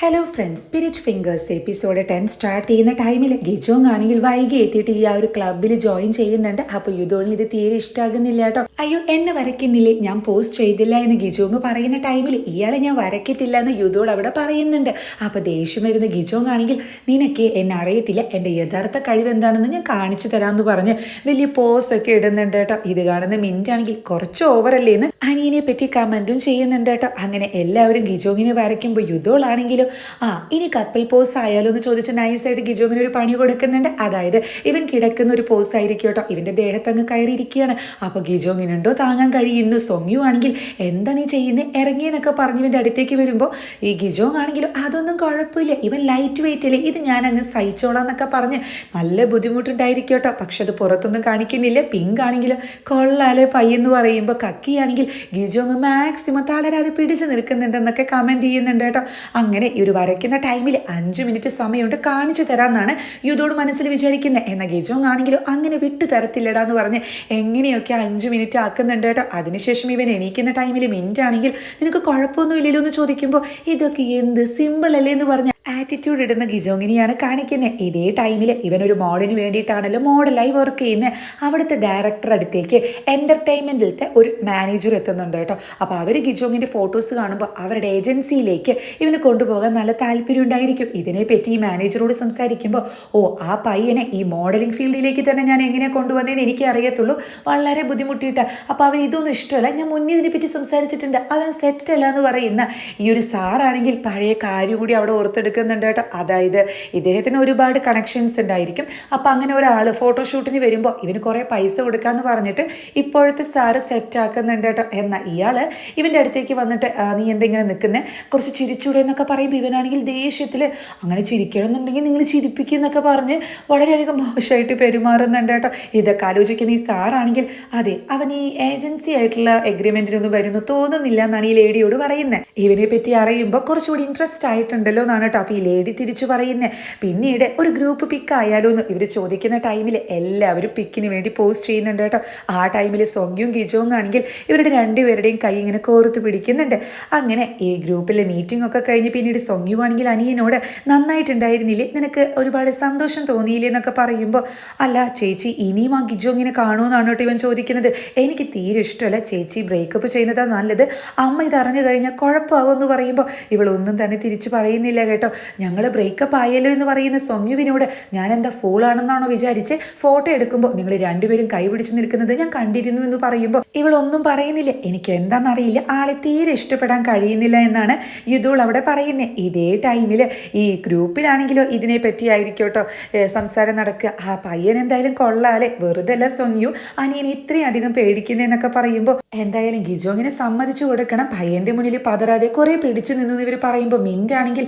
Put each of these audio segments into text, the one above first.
Hello friends spirit fingers episode ten start ചെയ്യുന്ന ടൈമിൽ ഗിജോങ് ആണെങ്കിൽ വൈകി എത്തിയിട്ട് ഈ ആ ഒരു ക്ലബിൽ ജോയിൻ ചെയ്യുന്നുണ്ട്. അപ്പോൾ യുദ്ധോളിന് ഇത് തീരെ ഇഷ്ടമാകുന്നില്ല കേട്ടോ. അയ്യോ എന്നെ വരയ്ക്കുന്നില്ലേ? ഞാൻ പോസ്റ്റ് ചെയ്തില്ല എന്ന് ഗിജോങ് പറയുന്ന ടൈമിൽ ഇയാളെ ഞാൻ വരയ്ക്കത്തില്ല എന്ന് യുദ്ധോട് അവിടെ പറയുന്നുണ്ട്. അപ്പോൾ ദേഷ്യം വരുന്ന ഗിജോങ് ആണെങ്കിൽ നിനക്ക് എന്നെ അറിയത്തില്ല എന്റെ യഥാർത്ഥ കഴിവ് എന്താണെന്ന് ഞാൻ കാണിച്ചു തരാമെന്ന് പറഞ്ഞ് വലിയ പോസ് ഒക്കെ ഇടുന്നുണ്ട് കേട്ടോ. ഇത് കാണുന്ന മിന്റ് ആണെങ്കിൽ കുറച്ച് ഓവറല്ലേ എന്ന് അനിയനെ പറ്റി കമന്റും ചെയ്യുന്നുണ്ട് കേട്ടോ. അങ്ങനെ എല്ലാവരും ഗിജോങ്ങിനെ വരയ്ക്കുമ്പോൾ യുദ്ധോളാണെങ്കിലും ആ ഇനി കപ്പിൾ പോസ് ആയാലോ? എന്ന് ചോദിച്ച് നൈസായിട്ട് ഗിജോങ്ങിന് ഒരു പണി കൊടുക്കുന്നുണ്ട്. അതായത് ഇവൻ കിടക്കുന്ന ഒരു പോസ് ആയിരിക്കും കേട്ടോ. ഇവന്റെ ദേഹത്ത് അങ്ങ് കയറിയിരിക്കുകയാണ്. അപ്പോൾ ഗിജോങ്ങിനുണ്ടോ താങ്ങാൻ കഴിയുന്നു. സൊങ്യു ആണെങ്കിൽ എന്താ നീ ചെയ്യുന്നത് ഇറങ്ങിയെന്നൊക്കെ പറഞ്ഞ് ഇവന്റെ അടുത്തേക്ക് വരുമ്പോൾ ഈ ഗിജോങ് ആണെങ്കിലും അതൊന്നും കുഴപ്പമില്ല ഇവൻ ലൈറ്റ് വെയിറ്റ് അല്ലേ? ഇത് ഞാൻ അങ്ങ് സഹിച്ചോളാം എന്നൊക്കെ പറഞ്ഞ് നല്ല ബുദ്ധിമുട്ടുണ്ടായിരിക്കും കേട്ടോ പക്ഷെ അത് പുറത്തൊന്നും കാണിക്കുന്നില്ല. പിങ്ക് ആണെങ്കിൽ കൊള്ളാലെ പയ്യെന്ന് പറയുമ്പോൾ കക്കിയാണെങ്കിൽ ഗിജോങ് മാക്സിമം തളരാതെ പിടിച്ച് നിൽക്കുന്നുണ്ടെന്നൊക്കെ കമന്റ് ചെയ്യുന്നുണ്ട് കേട്ടോ. അങ്ങനെ ഈ ഒരു വരയ്ക്കുന്ന ടൈമിൽ അഞ്ച് മിനിറ്റ് സമയമുണ്ട്. കാണിച്ചു തരാമെന്നാണ് യുദ്ധോട് മനസ്സിൽ വിചാരിക്കുന്നത് എന്നാൽ ഗിജോങ് ആണെങ്കിലും അങ്ങനെ വിട്ടു തരത്തില്ലടാ എന്ന് പറഞ്ഞ് എങ്ങനെയൊക്കെ അഞ്ച് മിനിറ്റ് ആക്കുന്നുണ്ട് കേട്ടോ. അതിനുശേഷം ഇവൻ എണീക്കുന്ന ടൈമിൽ മിന്റ് ആണെങ്കിൽ നിനക്ക് കുഴപ്പമൊന്നും ഇല്ലല്ലോ എന്ന് ചോദിക്കുമ്പോൾ ഇതൊക്കെ എന്ത് സിമ്പിൾ അല്ലേ? എന്ന് പറഞ്ഞ് ആറ്റിറ്റ്യൂഡ് ഇടുന്ന ഗിജോങ്ങിനെയാണ് കാണിക്കുന്നത് ഇതേ ടൈമിൽ ഇവനൊരു മോഡലിന് വേണ്ടിയിട്ടാണല്ലോ മോഡലായി വർക്ക് ചെയ്യുന്നത് അവിടുത്തെ ഡയറക്ടർ അടുത്തേക്ക് എന്റർടൈൻമെന്റിലത്തെ ഒരു മാനേജർ എത്തുന്നുണ്ട് കേട്ടോ. അപ്പോൾ അവർ ഗിജോങ്ങിന്റെ ഫോട്ടോസ് കാണുമ്പോൾ അവരുടെ ഏജൻസിയിലേക്ക് ഇവന് കൊണ്ടുപോകാൻ നല്ല താല്പര്യം ഉണ്ടായിരിക്കും. ഇതിനെപ്പറ്റി ഈ മാനേജറോട് സംസാരിക്കുമ്പോൾ ഓ ആ പയ്യനെ ഈ മോഡലിംഗ് ഫീൽഡിലേക്ക് തന്നെ ഞാൻ എങ്ങനെ കൊണ്ടുവന്നതെന്ന് എനിക്ക് അറിയത്തുള്ളൂ. വളരെ ബുദ്ധിമുട്ടിയിട്ട്. അപ്പോൾ അവൻ ഇതൊന്നും ഇഷ്ടമല്ല. ഞാൻ മുന്നേ ഇതിനെപ്പറ്റി സംസാരിച്ചിട്ടുണ്ട്. അവൻ സെറ്റല്ല എന്ന് പറയുന്ന ഈ ഒരു സാറാണെങ്കിൽ പഴയ കാര്യം കൂടി അവിടെ ഓർത്തെടുക്കുന്നുണ്ട് കേട്ടോ. അതായത് ഇദ്ദേഹത്തിന് ഒരുപാട് കണക്ഷൻസ് ഉണ്ടായിരിക്കും. അപ്പോൾ അങ്ങനെ ഒരാൾ ഫോട്ടോഷൂട്ടിന് വരുമ്പോൾ ഇവന് കുറേ പൈസ കൊടുക്കാമെന്ന് പറഞ്ഞിട്ട് ഇപ്പോഴത്തെ സാറ് സെറ്റാക്കുന്നുണ്ട് കേട്ടോ. എന്നാൽ ഇയാൾ ഇവന്റെ അടുത്തേക്ക് വന്നിട്ട് "ആ, നീ എന്തെങ്കിലും നിൽക്കുന്നത് കുറച്ച് ചിരിച്ചൂടെ എന്നൊക്കെ പറയുമ്പോൾ ഇവനാണെങ്കിൽ ദേഷ്യത്തിൽ അങ്ങനെ ചിരിക്കണം എന്നുണ്ടെങ്കിൽ നിങ്ങൾ ചിരിപ്പിക്കുക എന്നൊക്കെ പറഞ്ഞ് വളരെയധികം മോശമായിട്ട് പെരുമാറുന്നുണ്ട് കേട്ടോ. ഇതൊക്കെ ആലോചിക്കുന്ന ഈ സാറാണെങ്കിൽ അതെ അവൻ ഈ ഏജൻസി ആയിട്ടുള്ള എഗ്രിമെന്റിനൊന്നും വരുന്നു തോന്നുന്നില്ല എന്നാണ് ഈ ലേഡിയോട് പറയുന്നത് ഇവനെ പറ്റി അറിയുമ്പോൾ കുറച്ചുകൂടി ഇൻട്രസ്റ്റ് ആയിട്ടുണ്ടല്ലോ എന്നാണ് കേട്ടോ. അപ്പോൾ ഈ ലേഡി തിരിച്ചു പറയുന്നത് പിന്നീട് ഒരു ഗ്രൂപ്പ് പിക്ക് ആയാലോ എന്ന് ഇവർ ചോദിക്കുന്ന ടൈമിൽ എല്ലാവരും പിക്കിന് വേണ്ടി പോസ്റ്റ് ചെയ്യുന്നുണ്ട് കേട്ടോ. ആ ടൈമിൽ സൊങ്യും ഗിജോങ് ആണെങ്കിൽ ഇവരുടെ രണ്ടുപേരുടെയും കൈ ഇങ്ങനെ കോർത്ത് പിടിക്കുന്നുണ്ട്. അങ്ങനെ ഈ ഗ്രൂപ്പിലെ മീറ്റിംഗ് ഒക്കെ കഴിഞ്ഞ് പിന്നീട് സൊങ്യു ആണെങ്കിൽ അനിയനോട് നന്നായിട്ടുണ്ടായിരുന്നില്ലേ? നിനക്ക് ഒരുപാട് സന്തോഷം തോന്നിയില്ലേ? എന്നൊക്കെ പറയുമ്പോൾ അല്ല ചേച്ചി ഇനിയും ആ ഗിജോങ്ങിനെ കാണുമെന്നാണ് കേട്ടോ ഇവൻ ചോദിക്കുന്നത്. എനിക്ക് തീരെ ഇഷ്ടമല്ല ചേച്ചി ബ്രേക്കപ്പ് ചെയ്യുന്നതാണ് നല്ലത്. അമ്മ ഇത് അറിഞ്ഞു കഴിഞ്ഞാൽ കുഴപ്പമാകുമെന്ന് പറയുമ്പോൾ ഇവളൊന്നും തന്നെ തിരിച്ചു പറയുന്നില്ല കേട്ടോ. ഞങ്ങൾ ബ്രേക്കപ്പ് ആയല്ലോ എന്ന് പറയുന്ന സൊങ്യുവിനോട് ഞാൻ എന്താ ഫോളാണെന്നാണോ വിചാരിച്ച്? ഫോട്ടോ എടുക്കുമ്പോൾ നിങ്ങൾ രണ്ടുപേരും കൈപിടിച്ച് നിൽക്കുന്നത് ഞാൻ കണ്ടിരുന്നു എന്ന് പറയുമ്പോൾ ഇവളൊന്നും പറയുന്നില്ല. എനിക്ക് എന്താണെന്നറിയില്ല ആളെ തീരെ ഇഷ്ടപ്പെടാൻ കഴിയുന്നില്ല എന്നാണ് യുദ്ധോൾ അവിടെ പറയുന്നത് ഇതേ ടൈമിൽ ഈ ഗ്രൂപ്പിലാണെങ്കിലോ ഇതിനെ പറ്റിയായിരിക്കും കേട്ടോ സംസാരം നടക്കുക. ആ പയ്യൻ എന്തായാലും കൊള്ളാലേ. വെറുതെ അല്ല സൊങ്യു അനിയനെ ഇത്രയും അധികം പേടിക്കുന്നതെന്നൊക്കെ പറയുമ്പോൾ എന്തായാലും ഗിജോങ്ങിനെ സമ്മതിച്ചു കൊടുക്കണം. പയ്യന്റെ മുന്നിൽ പതറാതെ കുറെ പിടിച്ചു നിന്നു ഇവർ പറയുമ്പോൾ മിന്റാണെങ്കിൽ ആണെങ്കിൽ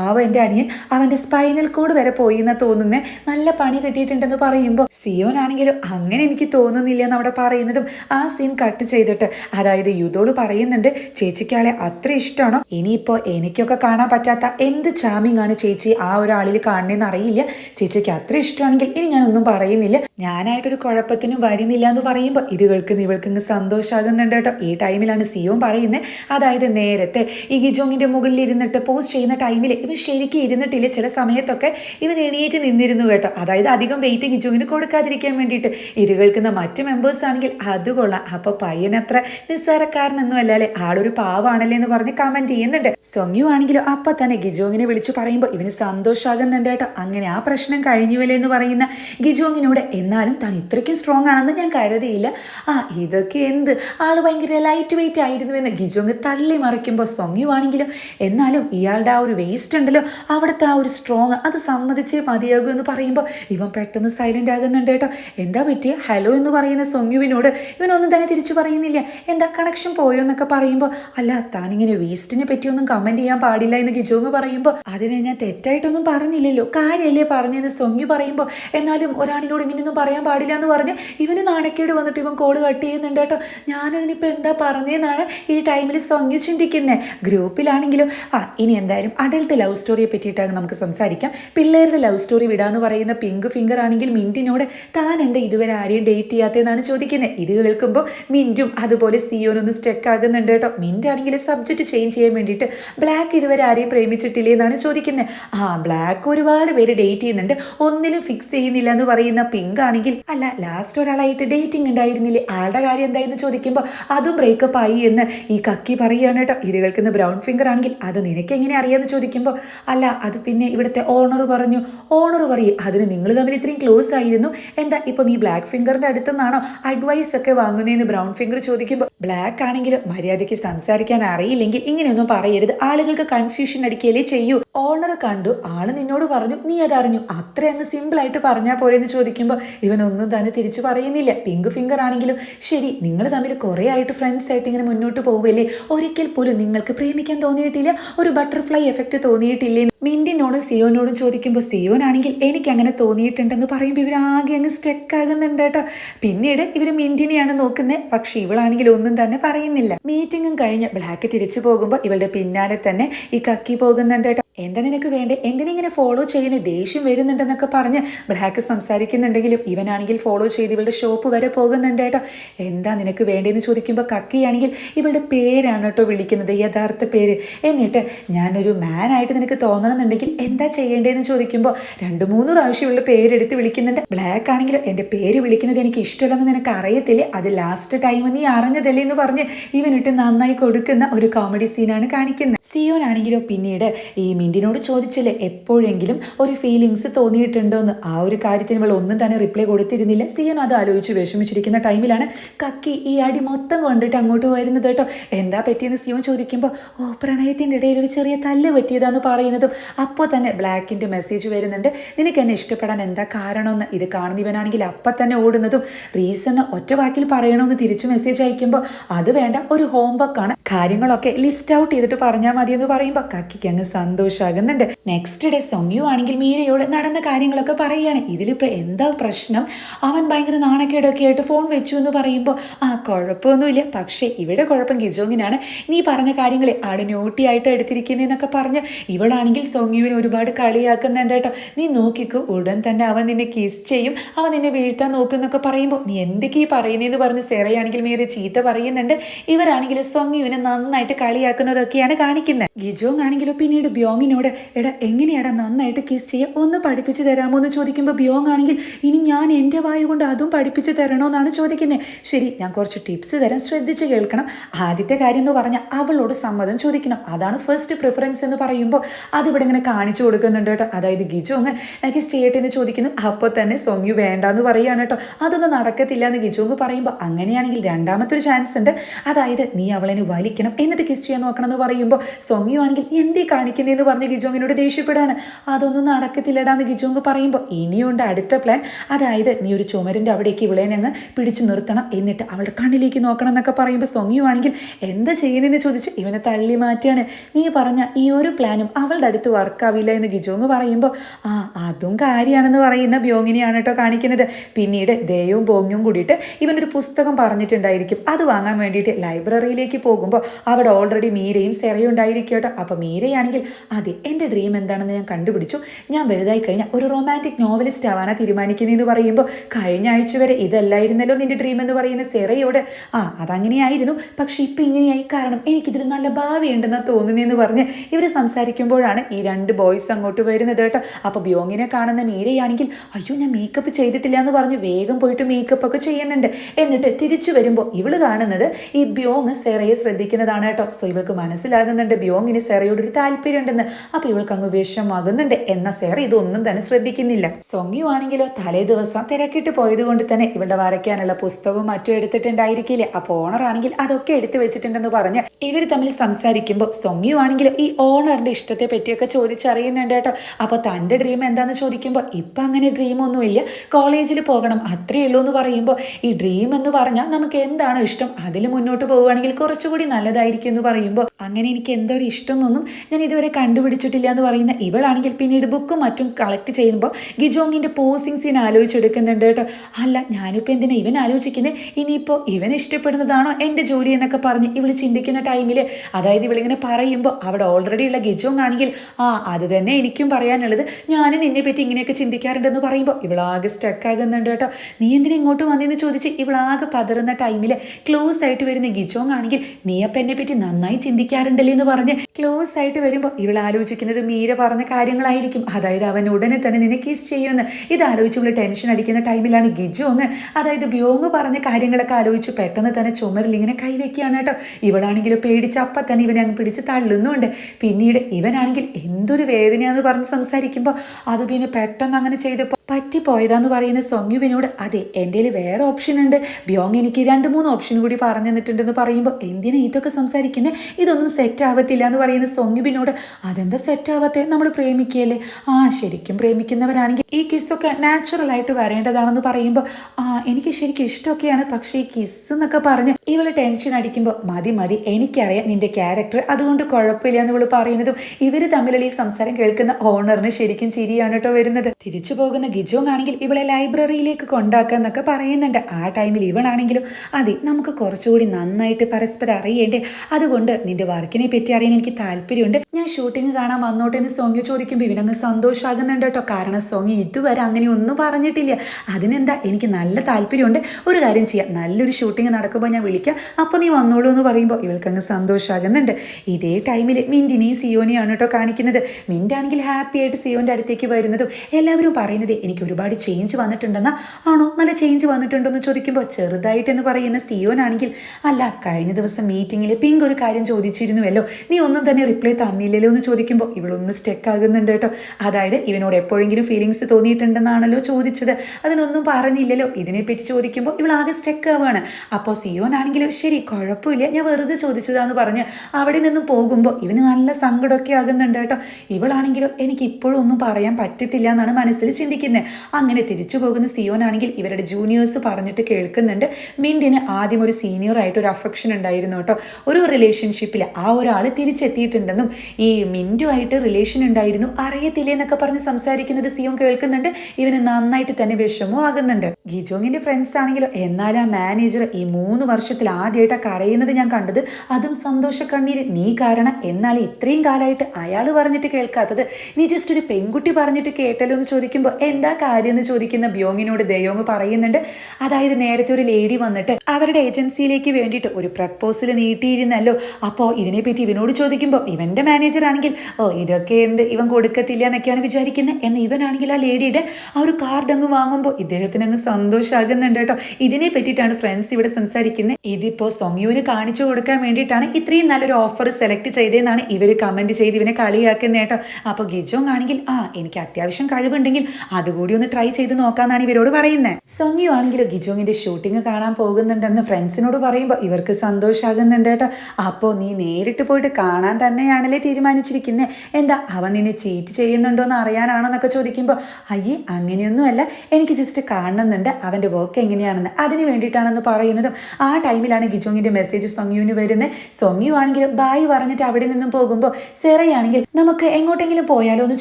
പാവ എന്റെ അനിയൻ അവന്റെ സ്പൈനൽ കോഡ് വരെ പോയി എന്ന് തോന്നുന്നേ. നല്ല പണി കിട്ടിയിട്ടുണ്ടെന്ന് പറയുമ്പോൾ സിയോൻ ആണെങ്കിലും അങ്ങനെ എനിക്ക് തോന്നുന്നില്ല എന്ന് അവിടെ പറയുന്നതും ആ സീൻ കട്ട് ചെയ്തിട്ട്. അതായത് യുദ്ധോട് പറയുന്നുണ്ട് ചേച്ചിക്കാളെ അത്ര ഇഷ്ടമാണോ? ഇനിയിപ്പോൾ എനിക്കൊക്കെ കാണാൻ പറ്റാത്ത എന്ത് ചാമിങ് ആണ് ചേച്ചി ആ ഒരാളിൽ കാണുന്നതെന്ന് അറിയില്ല. ചേച്ചിക്ക് അത്ര ഇഷ്ടമാണെങ്കിൽ ഇനി ഞാനൊന്നും പറയുന്നില്ല. ഞാനായിട്ടൊരു കുഴപ്പത്തിനും വരുന്നില്ല എന്ന് പറയുമ്പോൾ ഇത് കേൾക്കുന്ന ഇവൾക്ക് ഇങ്ങ് സന്തോഷമാകുന്നുണ്ട് കേട്ടോ. ഈ ടൈമിലാണ് സിയോൻ പറയുന്നത് അതായത് നേരത്തെ ഈ ഗിജോങ്ങിന്റെ മുകളിൽ ഇരുന്നിട്ട് പോസ്റ്റ് ചെയ്യുന്ന ടൈമിൽ ഇവൻ ശരിക്കും ഇരുന്നിട്ടില്ല. ചില സമയത്തൊക്കെ ഇവൻ എണീറ്റ് നിന്നിരുന്നു കേട്ടോ. അതായത് അധികം വെയിറ്റ് ഗിജോങ്ങിന് കൊടുക്കാതിരിക്കാൻ വേണ്ടിയിട്ട് ഇത് കേൾക്കുന്ന മറ്റു മെമ്പേഴ്സ് ആണെങ്കിൽ അത് കൊള്ളാം. അപ്പോൾ പയ്യനത്ര നിസ്സാരക്കാരനൊന്നും അല്ലാല്ലേ? ആളൊരു പാവാണല്ലേ എന്ന് പറഞ്ഞ് കമന്റ് ചെയ്യുന്നുണ്ട്. സൊങ്ങു ആണെങ്കിലും അപ്പൊ തന്നെ ഗിജോങ്ങിനെ വിളിച്ചു പറയുമ്പോൾ ഇവന് സന്തോഷമാകുന്നുണ്ട് കേട്ടോ. അങ്ങനെ ആ പ്രശ്നം കഴിഞ്ഞുവല്ലേ എന്ന് പറയുന്ന ഗിജോങ്ങിനോട് എന്നാലും താൻ ഇത്രയ്ക്കും സ്ട്രോങ് ആണെന്ന് ഞാൻ കരുതിയില്ല. ആ ഇതൊക്കെ എന്ത്? ആൾ ഭയങ്കര ലൈറ്റ് വെയിറ്റ് ആയിരുന്നു എന്ന് ഗിജോങ് തള്ളി മറിക്കുമ്പോൾ സൊങ്ങു ആണെങ്കിലും എന്നാലും ഇയാളുടെ ആ ഒരു വേസ്റ്റ് ഉണ്ടല്ലോ അവിടുത്തെ ആ ഒരു സ്ട്രോങ് അത് സമ്മതിച്ചേ മതിയാകൂ എന്ന് പറയുമ്പോൾ ഇവൻ പെട്ടെന്ന് സൈലന്റ് ആകുന്നുണ്ട് കേട്ടോ. എന്താ പറ്റിയ? ഹലോ എന്ന് പറയുന്ന സൊങ്യുവിനോട് ഇവനൊന്നും തന്നെ തിരിച്ചു പറയുന്നില്ല. എന്താ കണക്ഷൻ പോയോ എന്നൊക്കെ പറയുമ്പോൾ അല്ല താനിങ്ങനെ വേസ്റ്റിനെ പറ്റിയൊന്നും കമന്റ് ചെയ്യാൻ പാടില്ല എന്ന് ഗിജോങ് പറയുമ്പോൾ അതിനെ ഞാൻ തെറ്റായിട്ടൊന്നും പറഞ്ഞില്ലല്ലോ. കാര്യമല്ലേ പറഞ്ഞെന്ന് സൊങ്ങി പറയുമ്പോൾ എന്നാലും ഒരാളിനോട് ഇങ്ങനെയൊന്നും പറയാൻ പാടില്ല എന്ന് പറഞ്ഞ് ഇവന് നാണക്കേട് വന്നിട്ട് ഇവൻ കോൾ കട്ട് ചെയ്യുന്നുണ്ട് കേട്ടോ. ഞാനതിനിപ്പോൾ എന്താ പറഞ്ഞതെന്നാണ് ഈ ടൈമിൽ സൊങ്ങി ചിന്തിക്കുന്നത് ഗ്രൂപ്പിലാണെങ്കിലും ആ ഇനി എന്തായാലും അഡൽട്ട് ലവ്. സ്റ്റോറിയെ പറ്റിയിട്ടാണ് നമുക്ക് സംസാരിക്കാം. പിള്ളേരുടെ ലവ് സ്റ്റോറി വിടാന്ന് പറയുന്ന പിങ്ക് ഫിംഗർ ആണെങ്കിൽ മിന്റിനോട് താൻ എന്താ ഇതുവരെ ആരെയും ഡേറ്റ് ചെയ്യാത്തതെന്നാണ് ചോദിക്കുന്നത് ഇത് കേൾക്കുമ്പോൾ മിന്റും അതുപോലെ സിയോനൊന്ന് സ്റ്റെക്ക് ആകുന്നുണ്ട് കേട്ടോ. മിന്റ് ആണെങ്കിൽ സബ്ജക്റ്റ് ചേഞ്ച് ചെയ്യാൻ വേണ്ടിയിട്ട് ബ്ലാക്ക് ഇതുവരെ ആരെയും പ്രേമിച്ചിട്ടില്ലേ? എന്നാണ് ചോദിക്കുന്നത് ആ ബ്ലാക്ക് ഒരുപാട് പേര് ഡേറ്റ് ചെയ്യുന്നുണ്ട്. ഒന്നിലും ഫിക്സ് ചെയ്യുന്നില്ല എന്ന് പറയുന്ന പിങ്ക് ആണെങ്കിൽ അല്ല ലാസ്റ്റ് ഒരാളായിട്ട് ഡേറ്റിംഗ് ഉണ്ടായിരുന്നില്ലേ? ആളുടെ കാര്യം എന്തായെന്ന് ചോദിക്കുമ്പോൾ അതും ബ്രേക്കപ്പ് ആയി എന്ന് ഈ കക്കി പറയുകയാണ് കേട്ടോ. ഇത് കേൾക്കുന്ന ബ്രൗൺ ഫിംഗർ ആണെങ്കിൽ അത് നിനക്ക് എങ്ങനെ അറിയാമെന്ന് ചോദിക്കുമ്പോൾ അല്ല അത് പിന്നെ ഇവിടുത്തെ ഓണർ പറഞ്ഞു ഓണർ പറയും അതിന് നിങ്ങൾ തമ്മിൽ ഇത്രയും ക്ലോസ് ആയിരുന്നു. എന്താ ഇപ്പോൾ നീ ബ്ലാക്ക് ഫിംഗറിന്റെ അടുത്തുനിന്നാണോ അഡ്വൈസ് ഒക്കെ വാങ്ങുന്നതെന്ന് ബ്രൗൺ ഫിംഗർ ചോദിക്കുമ്പോൾ ബ്ലാക്ക് ആണെങ്കിലും മര്യാദയ്ക്ക് സംസാരിക്കാൻ അറിയില്ലെങ്കിൽ ഇങ്ങനെയൊന്നും പറയരുത്. ആളുകൾക്ക് കൺഫ്യൂഷൻ അടിക്കുകയല്ലേ ചെയ്യൂ. ഓണർ കണ്ടു. ആൾ നിന്നോട് പറഞ്ഞു നീ അതറിഞ്ഞു. അത്ര അങ്ങ് സിമ്പിളായിട്ട് പറഞ്ഞാൽ പോരെന്ന് എന്ന് ചോദിക്കുമ്പോൾ ഇവനൊന്നും തന്നെ തിരിച്ചു പറയുന്നില്ല. പിങ്ക് ഫിംഗർ ആണെങ്കിലും ശരി നിങ്ങൾ തമ്മിൽ കുറേ ആയിട്ട് ഫ്രണ്ട്സ് ആയിട്ട് ഇങ്ങനെ മുന്നോട്ട് പോവുകയല്ലേ ഒരിക്കൽ പോലും നിങ്ങൾക്ക് പ്രേമിക്കാൻ തോന്നിയിട്ടില്ല? ഒരു ബട്ടർഫ്ലൈ എഫക്റ്റ് തോന്നിയിട്ടില്ലേ? മിന്റിനോടും സിയോനോടും ചോദിക്കുമ്പോൾ സിയോനാണെങ്കിൽ എനിക്ക് അങ്ങനെ തോന്നിയിട്ടുണ്ടെന്ന് പറയുമ്പോൾ ആകെ അങ്ങ് സ്റ്റെക്ക് ആകുന്നുണ്ട് കേട്ടോ. പിന്നീട് ഇവർ മിന്റിനെയാണ് നോക്കുന്നത് പക്ഷേ ഇവളാണെങ്കിൽ ഒന്നും തന്നെ പറയുന്നില്ല. മീറ്റിംഗും കഴിഞ്ഞ് ബ്ലാക്ക് തിരിച്ചു പോകുമ്പോൾ ഇവളുടെ പിന്നാലെ തന്നെ ഈ കക്കി പോകുന്നുണ്ട് കേട്ടോ. എന്താ നിനക്ക് വേണ്ടേ? എന്തിനിങ്ങനെ ഫോളോ ചെയ്യുന്ന? ദേഷ്യം വരുന്നുണ്ടെന്നൊക്കെ പറഞ്ഞ് ബ്ലാക്ക് സംസാരിക്കുന്നുണ്ടെങ്കിലും ഇവനാണെങ്കിൽ ഫോളോ ചെയ്ത് ഇവളുടെ ഷോപ്പ് വരെ പോകുന്നുണ്ട് കേട്ടോ. എന്താ നിനക്ക് വേണ്ടതെന്ന് ചോദിക്കുമ്പോൾ കക്കിയാണെങ്കിൽ ഇവളുടെ പേരാണ് കേട്ടോ വിളിക്കുന്നത് യഥാർത്ഥ പേര്. എന്നിട്ട് ഞാനൊരു മാനായിട്ട് നിനക്ക് തോന്നണമെന്നുണ്ടെങ്കിൽ എന്താ ചെയ്യേണ്ടതെന്ന് ചോദിക്കുമ്പോൾ രണ്ട് മൂന്ന് പ്രാവശ്യം ഇവളുടെ പേരെടുത്ത് വിളിക്കുന്നുണ്ട്. ബ്ലാക്ക് ആണെങ്കിലും എന്റെ പേര് വിളിക്കുന്നത് എനിക്ക് ഇഷ്ടമല്ലെന്ന് നിനക്ക് അറിയത്തില്ലേ? അത് ലാസ്റ്റ് ടൈം നീ അറിഞ്ഞതല്ലേ എന്ന് പറഞ്ഞ് ഇവനിട്ട് നന്നായി കൊടുക്കുന്ന ഒരു കോമഡി സീനാണ് കാണിക്കുന്നത്. സിയോൻ ആണെങ്കിലോ പിന്നീട് ഈ മിന്റിനോട് ചോദിച്ചില്ലേ എപ്പോഴെങ്കിലും ഒരു ഫീലിങ്സ് തോന്നിയിട്ടുണ്ടോ എന്ന് ആ ഒരു കാര്യത്തിന് ഇവൾ ഒന്നും തന്നെ റിപ്ലൈ കൊടുത്തിരുന്നില്ല. സിയൻ അത് ആലോചിച്ച് വിഷമിച്ചിരിക്കുന്ന ടൈമിലാണ് കക്കി ഈ അടി മൊത്തം കൊണ്ടിട്ട് അങ്ങോട്ട് വരുന്നത് കേട്ടോ. എന്താ പറ്റിയെന്ന് സിയോൻ ചോദിക്കുമ്പോൾ ഓ പ്രണയത്തിന്റെ ഇടയിൽ ഒരു ചെറിയ തല്ല് പറ്റിയതാന്ന് പറയുന്നതും അപ്പോൾ തന്നെ ബ്ലാക്കിന്റെ മെസ്സേജ് വരുന്നുണ്ട്. നിനക്ക് എന്നെ ഇഷ്ടപ്പെടാൻ എന്താ കാരണമെന്ന് ഇത് കാണുന്നവനാണെങ്കിൽ അപ്പം തന്നെ ഓടുന്നതും റീസൺ ഒറ്റ വാക്കിൽ പറയണമെന്ന് തിരിച്ചു മെസ്സേജ് അയക്കുമ്പോൾ അത് വേണ്ട ഒരു ഹോംവർക്കാണ് കാര്യങ്ങളൊക്കെ ലിസ്റ്റ് ഔട്ട് ചെയ്തിട്ട് പറഞ്ഞാൽ മതി എന്ന് പറയുമ്പോൾ കക്കിക്ക് അങ്ങ് സന്തോഷമാകുന്നുണ്ട് നെക്സ്റ്റ് ഡേ സൗമ്യു ആണെങ്കിൽ മീരയോട് നടന്ന കാര്യങ്ങളൊക്കെ പറയുകയാണ്. ഇതിലിപ്പോൾ എന്താ പ്രശ്നം? അവൻ ഭയങ്കര നാണക്കേടൊക്കെ ആയിട്ട് ഫോൺ വെച്ചു എന്ന് പറയുമ്പോൾ ആ കുഴപ്പമൊന്നുമില്ല. പക്ഷേ ഇവിടെ കുഴപ്പം ഗിജോങ്ങിനാണ്. നീ പറഞ്ഞ കാര്യങ്ങളെ ആട് നോട്ടിയായിട്ട് എടുത്തിരിക്കുന്നതെന്നൊക്കെ പറഞ്ഞ് ഇവളാണെങ്കിൽ സൗമ്യുവിനെ ഒരുപാട് കളിയാക്കുന്നുണ്ട് കേട്ടോ. നീ നോക്കിക്കോ ഉടൻ തന്നെ അവൻ നിന്നെ കിസ് ചെയ്യും. അവൻ നിന്നെ വീഴ്ത്താൻ നോക്കുന്നൊക്കെ പറയുമ്പോൾ നീ എന്തൊക്കെ ഈ പറയുന്നതെന്ന് പറഞ്ഞ് സെറയാണെങ്കിൽ മീര ചീത്ത പറയുന്നുണ്ട്. ഇവരാണെങ്കിൽ സൊങ്യുവിനെ നന്നായിട്ട് കളിയാക്കുന്നതൊക്കെയാണ് കാണിക്കുന്നത് ഗിജോങ് ആണെങ്കിലോ പിന്നീട് ബ്യോങ്ങിനോട് എടാ എങ്ങനെയാടാ നന്നായിട്ട് കിസ് ചെയ്യുക ഒന്ന് പഠിപ്പിച്ച് തരാമോ? എന്ന് ചോദിക്കുമ്പോൾ ബ്യോങ് ആണെങ്കിൽ ഇനി ഞാൻ എന്റെ വായു കൊണ്ട് അതും പഠിപ്പിച്ച് തരണമെന്നാണ് ചോദിക്കുന്നത് ശരി ഞാൻ കുറച്ച് ടിപ്സ് തരാം. ശ്രദ്ധിച്ച് കേൾക്കണം. ആദ്യത്തെ കാര്യം എന്ന് പറഞ്ഞാൽ അവളോട് സമ്മതം ചോദിക്കണം. അതാണ് ഫസ്റ്റ് പ്രിഫറൻസ് എന്ന് പറയുമ്പോൾ അതിവിടെ ഇങ്ങനെ കാണിച്ചു കൊടുക്കുന്നുണ്ട് കേട്ടോ. അതായത് ഗിജു അങ്ങ് കിസ് ചെയ്യട്ടെ എന്ന് ചോദിക്കുന്നു. അപ്പോൾ തന്നെ സൊങ്ങു വേണ്ട എന്ന് പറയുകയാണ് കേട്ടോ. അതൊന്നും നടക്കത്തില്ല എന്ന് ഗിജു അങ്ങ് പറയുമ്പോൾ അങ്ങനെയാണെങ്കിൽ രണ്ടാമത്തെ ഒരു ചാൻസ് ഉണ്ട്. അതായത് നീ അവളെ വലിക്കണം. എന്നിട്ട് കിസ് ചെയ്യാൻ നോക്കണം എന്ന് പറയുമ്പോൾ സൊങ്യു ആണെങ്കിൽ എന്തേ കാണിക്കുന്നതെന്ന് പറഞ്ഞ് ഗിജോങ്ങിനോട് ദേഷ്യപ്പെടാണ്. അതൊന്നും നടക്കത്തില്ലടാന്ന് ഗിജോങ് പറയുമ്പോൾ ഇനിയുണ്ട് അടുത്ത പ്ലാൻ അതായത് നീ ഒരു ചുമരിന്റെ അവിടേക്ക് ഇവളെ അങ്ങ് പിടിച്ചു നിർത്തണം എന്നിട്ട് അവളുടെ കണ്ണിലേക്ക് നോക്കണം എന്നൊക്കെ പറയുമ്പോൾ സൊങ്യു ആണെങ്കിൽ എന്താ ചെയ്യുന്നതെന്ന് ചോദിച്ച് ഇവനെ തള്ളി മാറ്റിയാണ് നീ പറഞ്ഞ ഈ ഒരു പ്ലാനും അവളുടെ അടുത്ത് വർക്കാവില്ല എന്ന് ഗിജോങ് പറയുമ്പോൾ ആ അതും കാര്യമാണെന്ന് പറയുന്ന ബ്യോങ്ങിനെയാണ് കേട്ടോ കാണിക്കുന്നത്. പിന്നീട് ദേയവും ബോങ്ങും കൂടിയിട്ട് ഇവനൊരു പുസ്തകം പറഞ്ഞിട്ടുണ്ടായിരിക്കും. അത് വാങ്ങാൻ വേണ്ടിയിട്ട് ലൈബ്രറിയിലേക്ക് പോകുമ്പോൾ അവിടെ ഓൾറെഡി മീരയും സെറയും ഉണ്ടായിരിക്കും കേട്ടോ. അപ്പോൾ മീരയാണെങ്കിൽ അതെ എന്റെ ഡ്രീം എന്താണെന്ന് ഞാൻ കണ്ടുപിടിച്ചു. ഞാൻ വലുതായി കഴിഞ്ഞാൽ ഒരു റൊമാന്റിക് നോവലിസ്റ്റ് ആവാനാ തീരുമാനിക്കുന്നതെന്ന് പറയുമ്പോൾ കഴിഞ്ഞ ആഴ്ച വരെ ഇതല്ലായിരുന്നല്ലോ നിന്റെ ഡ്രീം എന്ന് പറയുന്ന സെറയോട്. ആ അതങ്ങനെയായിരുന്നു. പക്ഷേ ഇപ്പം ഇങ്ങനെയായി കാരണം എനിക്കിതിൽ നല്ല ഭാവിയുണ്ടെന്നാണ് തോന്നുന്നതെന്ന് പറഞ്ഞ് ഇവർ സംസാരിക്കുമ്പോഴാണ് ഈ രണ്ട് ബോയ്സ് അങ്ങോട്ട് വരുന്നത് കേട്ടോ. അപ്പോൾ ബ്യോങ്ങിനെ കാണുന്ന മീരയാണെങ്കിൽ അയ്യോ ഞാൻ മേക്കപ്പ് ചെയ്തിട്ടില്ല എന്ന് പറഞ്ഞു വേഗം പോയിട്ട് മേക്കപ്പ് ഒക്കെ ചെയ്യുന്നുണ്ട്. എന്നിട്ട് തിരിച്ചു വരുമ്പോൾ ഇവൾ കാണുന്നത് ഈ ബ്യോങ് സെറയെ ശ്രദ്ധിക്കുന്നതാണ് കേട്ടോ. സോ ഇവൾക്ക് മനസ്സിലാകുന്നുണ്ട് ബ്യോങ്ങിന് സെറയോട് ഒരു താല്പര്യം ഉണ്ടെന്ന് അപ്പോൾ ഇവൾക്ക് അങ്ങ് വിഷമാകുന്നുണ്ട് എന്ന സേർ ഇതൊന്നും തന്നെ ശ്രദ്ധിക്കുന്നില്ല. സോങ്യു ആണെങ്കിലോ തലേ ദിവസം തിരക്കിട്ട് പോയത് കൊണ്ട് തന്നെ ഇവളുടെ വരയ്ക്കാനുള്ള പുസ്തകവും മറ്റും എടുത്തിട്ടുണ്ടായിരിക്കില്ലേ. അപ്പോൾ ഓണർ ആണെങ്കിൽ അതൊക്കെ എടുത്തു വെച്ചിട്ടുണ്ടെന്ന് പറഞ്ഞ് ഇവർ തമ്മിൽ സംസാരിക്കുമ്പോൾ സോങ്യു ആണെങ്കിലും ഈ ഓണറിന്റെ ഇഷ്ടത്തെ പറ്റിയൊക്കെ ചോദിച്ചറിയുന്നുണ്ട് കേട്ടോ. അപ്പോൾ തന്റെ ഡ്രീം എന്താണെന്ന് ചോദിക്കുമ്പോൾ ഇപ്പം അങ്ങനെ ഡ്രീമൊന്നുമില്ല കോളേജിൽ പോകണം അത്രയേ ഉള്ളൂ എന്ന് പറയുമ്പോൾ ഈ ഡ്രീം എന്ന് പറഞ്ഞാൽ നമുക്ക് എന്താണോ ഇഷ്ടം അതിൽ മുന്നോട്ട് പോവുകയാണെങ്കിൽ കുറച്ചുകൂടി നല്ലതായിരിക്കും എന്ന് പറയുമ്പോൾ അങ്ങനെ എനിക്ക് എന്തോ ഒരു ഇഷ്ടമൊന്നും ഞാൻ ഇതുവരെ കണ്ടു കണ്ടുപിടിച്ചിട്ടില്ല എന്ന് പറയുന്ന ഇവളാണെങ്കിൽ പിന്നീട് ബുക്കും മറ്റും കളക്ട് ചെയ്യുമ്പോൾ ഗിജോങ്ങിന്റെ പോസിങ് സീൻ ആലോചിച്ചെടുക്കുന്നുണ്ട് കേട്ടോ. അല്ല ഞാനിപ്പോൾ എന്തിനാ ഇവൻ ആലോചിക്കുന്നത് ഇനിയിപ്പോൾ ഇവൻ ഇഷ്ടപ്പെടുന്നതാണോ എന്റെ ജോലി എന്നൊക്കെ പറഞ്ഞ് ഇവൾ ചിന്തിക്കുന്ന ടൈമിൽ അതായത് ഇവളിങ്ങനെ പറയുമ്പോൾ അവിടെ ഓൾറെഡി ഉള്ള ഗിജോങ് ആണെങ്കിൽ ആ അത് തന്നെ എനിക്കും പറയാനുള്ളത്. ഞാൻ നിന്നെ പറ്റി ഇങ്ങനെയൊക്കെ ചിന്തിക്കാറുണ്ടെന്ന് പറയുമ്പോൾ ഇവളാകെ സ്റ്റക്ക് ആകുന്നുണ്ട് കേട്ടോ. നീ എന്തിനാ ഇങ്ങോട്ട് വന്നെന്ന് ചോദിച്ച് ഇവളാകെ പതറുന്ന ടൈമിൽ ക്ലോസ് ആയിട്ട് വരുന്ന ഗിജോങ് ആണെങ്കിൽ നീ അപ്പം എന്നെ പറ്റി നന്നായി ചിന്തിക്കാറുണ്ടല്ലേ എന്ന് പറഞ്ഞ് ക്ലോസ് ആയിട്ട് വരുമ്പോൾ ഇവൾ ആലോചിക്കുന്നത് മീര പറഞ്ഞ കാര്യങ്ങളായിരിക്കും. അതായത് അവൻ ഉടനെ തന്നെ നിന്നെ കിസ് ചെയ്യുമെന്ന്. ഇത് ആലോചിച്ച് ഇവൾ ടെൻഷൻ അടിക്കുന്ന ടൈമിലാണ് ഗിജോങ് അതായത് ബ്യോങ് പറഞ്ഞ കാര്യങ്ങളൊക്കെ ആലോചിച്ച് പെട്ടെന്ന് തന്നെ ചുമരിൽ ഇങ്ങനെ കൈവയ്ക്കുകയാണ് കേട്ടോ. ഇവളാണെങ്കിൽ പേടിച്ച് അപ്പം തന്നെ ഇവനെ അങ്ങ് പിടിച്ച് തള്ളുന്നുണ്ട്. പിന്നീട് ഇവനാണെങ്കിൽ എന്തൊരു വേദനയാന്ന് പറഞ്ഞ് സംസാരിക്കുമ്പോൾ അത് പിന്നെ പെട്ടെന്ന് അങ്ങനെ ചെയ്തപ്പോൾ പറ്റിപ്പോയതാന്ന് പറയുന്ന സൊങ്യുവിനോട് അതെ എന്റെ വേറെ ഓപ്ഷൻ ഉണ്ട് ബിയോങ് എനിക്ക് രണ്ട് മൂന്ന് ഓപ്ഷൻ കൂടി പറഞ്ഞു തന്നിട്ടുണ്ടെന്ന് പറയുമ്പോൾ എന്തിനാ ഇതൊക്കെ സംസാരിക്കുന്നത് ഇതൊന്നും സെറ്റ് ആവത്തില്ല എന്ന് പറയുന്ന സൊങ്യുവിനോട് അതെന്താ സെറ്റ് ആവാത്തേ? നമ്മൾ പ്രേമിക്കുകയല്ലേ? ആ ശരിക്കും പ്രേമിക്കുന്നവരാണെങ്കിൽ ഈ കിസ്സൊക്കെ നാച്ചുറൽ ആയിട്ട് വരേണ്ടതാണെന്ന് പറയുമ്പോൾ ആ എനിക്ക് ശരിക്കും ഇഷ്ടമൊക്കെയാണ്. പക്ഷേ ഈ കിസ് എന്നൊക്കെ പറഞ്ഞ് ഇവൾ ടെൻഷൻ അടിക്കുമ്പോൾ മതി മതി എനിക്കറിയാം നിന്റെ ക്യാരക്ടർ അതുകൊണ്ട് കുഴപ്പമില്ല എന്ന് ഇവൾ പറയുന്നതും ഇവർ തമ്മിലുള്ള ഈ സംസാരം കേൾക്കുന്ന ഓണറിന് ശരിക്കും ചിരിയാണ് കേട്ടോ വരുന്നത്. തിരിച്ചു പോകുന്ന ഗിജോങ് ആണെങ്കിൽ ഇവളെ ലൈബ്രറിയിലേക്ക് കൊണ്ടാക്കുക എന്നൊക്കെ പറയുന്നുണ്ട്. ആ ടൈമിൽ ഇവളാണെങ്കിലും അതെ നമുക്ക് കുറച്ചുകൂടി നന്നായിട്ട് പരസ്പരം അറിയേണ്ടേ? അതുകൊണ്ട് നിന്റെ വർക്കിനെ പറ്റി അറിയാൻ എനിക്ക് താല്പര്യമുണ്ട്. ഞാൻ ഷൂട്ടിംഗ് കാണാൻ വന്നോട്ടെ എന്ന് സോങ്ങി ചോദിക്കുമ്പോൾ ഇവനങ്ങ് സന്തോഷമാകുന്നുണ്ട് കേട്ടോ. കാരണം സോങ് ഇതുവരെ അങ്ങനെ ഒന്നും പറഞ്ഞിട്ടില്ല. അതിനെന്താ? എനിക്ക് നല്ല താല്പര്യമുണ്ട്. ഒരു കാര്യം ചെയ്യാം. നല്ലൊരു ഷൂട്ടിംഗ് നടക്കുമ്പോൾ ഞാൻ വിളിക്കാം. അപ്പോൾ നീ വന്നോളൂ എന്ന് പറയുമ്പോൾ ഇവൾക്കങ്ങ് സന്തോഷമാകുന്നുണ്ട് ഇതേ ടൈമിൽ മിന്റിനെയും സിയോനെയാണ് കേട്ടോ കാണിക്കുന്നത്. മിന്റാണെങ്കിൽ ഹാപ്പി ആയിട്ട് സിയോന്റെ അടുത്തേക്ക് വരുന്നതും എല്ലാവരും പറയുന്നത് എനിക്ക് ഒരുപാട് ചേഞ്ച് വന്നിട്ടുണ്ടെന്നാ? ആണോ? നല്ല ചേഞ്ച് വന്നിട്ടുണ്ടോ എന്ന് ചോദിക്കുമ്പോൾ ചെറുതായിട്ടെന്ന് പറയുന്ന സിയോനാണെങ്കിൽ അല്ല കഴിഞ്ഞ ദിവസം മീറ്റിംഗിൽ പിങ്ക് ഒരു കാര്യം ചോദിച്ചിരുന്നുവല്ലോ. നീ ഒന്നും തന്നെ റിപ്ലൈ തന്നില്ലല്ലോ എന്ന് ചോദിക്കുമ്പോൾ ഇവളൊന്ന് സ്റ്റെക്ക് ആകുന്നുണ്ട് കേട്ടോ. അതായത് ഇവനോട് എപ്പോഴെങ്കിലും ഫീലിങ്സ് തോന്നിയിട്ടുണ്ടെന്നാണല്ലോ ചോദിച്ചത്. അതിനൊന്നും പറഞ്ഞില്ലല്ലോ. ഇതിനെപ്പറ്റി ചോദിക്കുമ്പോൾ ഇവൾ ആകെ സ്റ്റെക്ക് ആവുകയാണ് അപ്പോൾ സിയോനാണെങ്കിലും ശരി കുഴപ്പമില്ല. ഞാൻ വെറുതെ ചോദിച്ചതാന്ന് പറഞ്ഞ് അവിടെ നിന്നും പോകുമ്പോൾ ഇവന് നല്ല സങ്കടമൊക്കെ ആകുന്നുണ്ട് കേട്ടോ. ഇവളാണെങ്കിലും എനിക്ക് ഇപ്പോഴും ഒന്നും പറയാൻ പറ്റത്തില്ല എന്നാണ് മനസ്സിൽ ചിന്തിക്കുന്നത് അങ്ങനെ തിരിച്ചു പോകുന്ന സിയോനാണെങ്കിൽ ഇവരുടെ ജൂനിയേഴ്സ് പറഞ്ഞിട്ട് കേൾക്കുന്നുണ്ട്. മിന്റിന് ആദ്യം ഒരു സീനിയർ ആയിട്ട് ഒരു അഫക്ഷൻ ഉണ്ടായിരുന്നു കേട്ടോ. ഒരു റിലേഷൻഷിപ്പിൽ ആ ഒരാൾ തിരിച്ചെത്തിയിട്ടുണ്ടെന്നും ഈ മിന്റുമായിട്ട് റിലേഷൻ ഉണ്ടായിരുന്നു. അറിയത്തില്ലേ എന്നൊക്കെ പറഞ്ഞ് സംസാരിക്കുന്നത് സിയോൻ കേൾക്കുന്നുണ്ട്. ഇവന് നന്നായിട്ട് തന്നെ വിഷമവും ആകുന്നുണ്ട്. ഗിജോങ്ങിന്റെ ഫ്രണ്ട്സ് ആണെങ്കിലും എന്നാൽ ആ മാനേജർ ഈ മൂന്ന് വർഷത്തിൽ ആദ്യമായിട്ടാണ് കരയുന്നത് ഞാൻ കണ്ടത്. അതും സന്തോഷ കണ്ണീര് നീ കാരണം എന്നാൽ ഇത്രയും കാലമായിട്ട് അയാൾ പറഞ്ഞിട്ട് കേൾക്കാത്തത്. നീ ജസ്റ്റ് ഒരു പെൺകുട്ടി പറഞ്ഞിട്ട് കേട്ടല്ലോ എന്ന് ചോദിക്കുമ്പോൾ എന്താ കാര്യം എന്ന് ചോദിക്കുന്ന ബ്യോങ്ങിനോട് ദയോങ് പറയുന്നുണ്ട്. അതായത് നേരത്തെ ഒരു ലേഡി വന്നിട്ട് അവരുടെ ഏജൻസിയിലേക്ക് വേണ്ടിയിട്ട് ഒരു പ്രപ്പോസൽ നീട്ടിയിരുന്നല്ലോ. അപ്പോൾ ഇതിനെപ്പറ്റി ഇവനോട് ചോദിക്കുമ്പോൾ ഇവന്റെ മാനേജർ ആണെങ്കിൽ ഓ ഇതൊക്കെ എന്ത് ഇവൻ കൊടുക്കത്തില്ല എന്നൊക്കെയാണ് വിചാരിക്കുന്നത് എന്ന് ഇവനാണെങ്കിൽ ആ ലേഡിയുടെ ആ ഒരു കാർഡ് അങ്ങ് വാങ്ങുമ്പോൾ ഇദ്ദേഹത്തിന് അങ്ങ് സന്തോഷമാകുന്നുണ്ട് കേട്ടോ. ഇതിനെ പറ്റിയിട്ടാണ് ഫ്രണ്ട്സ് ഇവിടെ സംസാരിക്കുന്നത് ഇതിപ്പോൾ സൊങ്യുവിന് കാണിച്ചു കൊടുക്കാൻ വേണ്ടിയിട്ടാണ് ഇത്രയും നല്ലൊരു ഓഫർ സെലക്ട് ചെയ്തതെന്നാണ് ഇവർ കമന്റ് ചെയ്ത് ഇവനെ കളിയാക്കുന്നത് കേട്ടോ. അപ്പോൾ ഗിജോങ് ആണെങ്കിൽ ആ എനിക്ക് അത്യാവശ്യം കഴിവുണ്ടെങ്കിൽ അതുകൂടി ഒന്ന് ട്രൈ ചെയ്ത് നോക്കാന്നാണ് ഇവരോട് പറയുന്നത് സോങ്യു ആണെങ്കിലും ഗിജോങ്ങിന്റെ ഷൂട്ടിംഗ് കാണാൻ പോകുന്നുണ്ടെന്ന് ഫ്രണ്ട്സിനോട് പറയുമ്പോൾ ഇവർക്ക് സന്തോഷമാകുന്നുണ്ട് കേട്ടോ. അപ്പോൾ നീ നേരിട്ട് പോയിട്ട് കാണാൻ തന്നെയാണല്ലേ തീരുമാനിച്ചിരിക്കുന്നത് എന്താ അവൻ നിന്നെ ചീറ്റ് ചെയ്യുന്നുണ്ടോ എന്ന് അറിയാനാണെന്നൊക്കെ ചോദിക്കുമ്പോൾ അയ്യേ അങ്ങനെയൊന്നുമല്ല. എനിക്ക് ജസ്റ്റ് കാണണമെന്നുണ്ട്. അവന്റെ വർക്ക് എങ്ങനെയാണെന്ന് അതിന് വേണ്ടിയിട്ടാണെന്ന് പറയുന്നതും ആ ടൈമിലാണ് ഗിജോങ്ങിന്റെ മെസ്സേജ് സോങ്യുവിന് വരുന്നത് സോങ്യു ആണെങ്കിൽ ബായ് പറഞ്ഞിട്ട് അവിടെ നിന്നും പോകുമ്പോൾ സെറയാണെങ്കിൽ നമുക്ക് എങ്ങോട്ടെങ്കിലും പോയാലോ? എന്ന്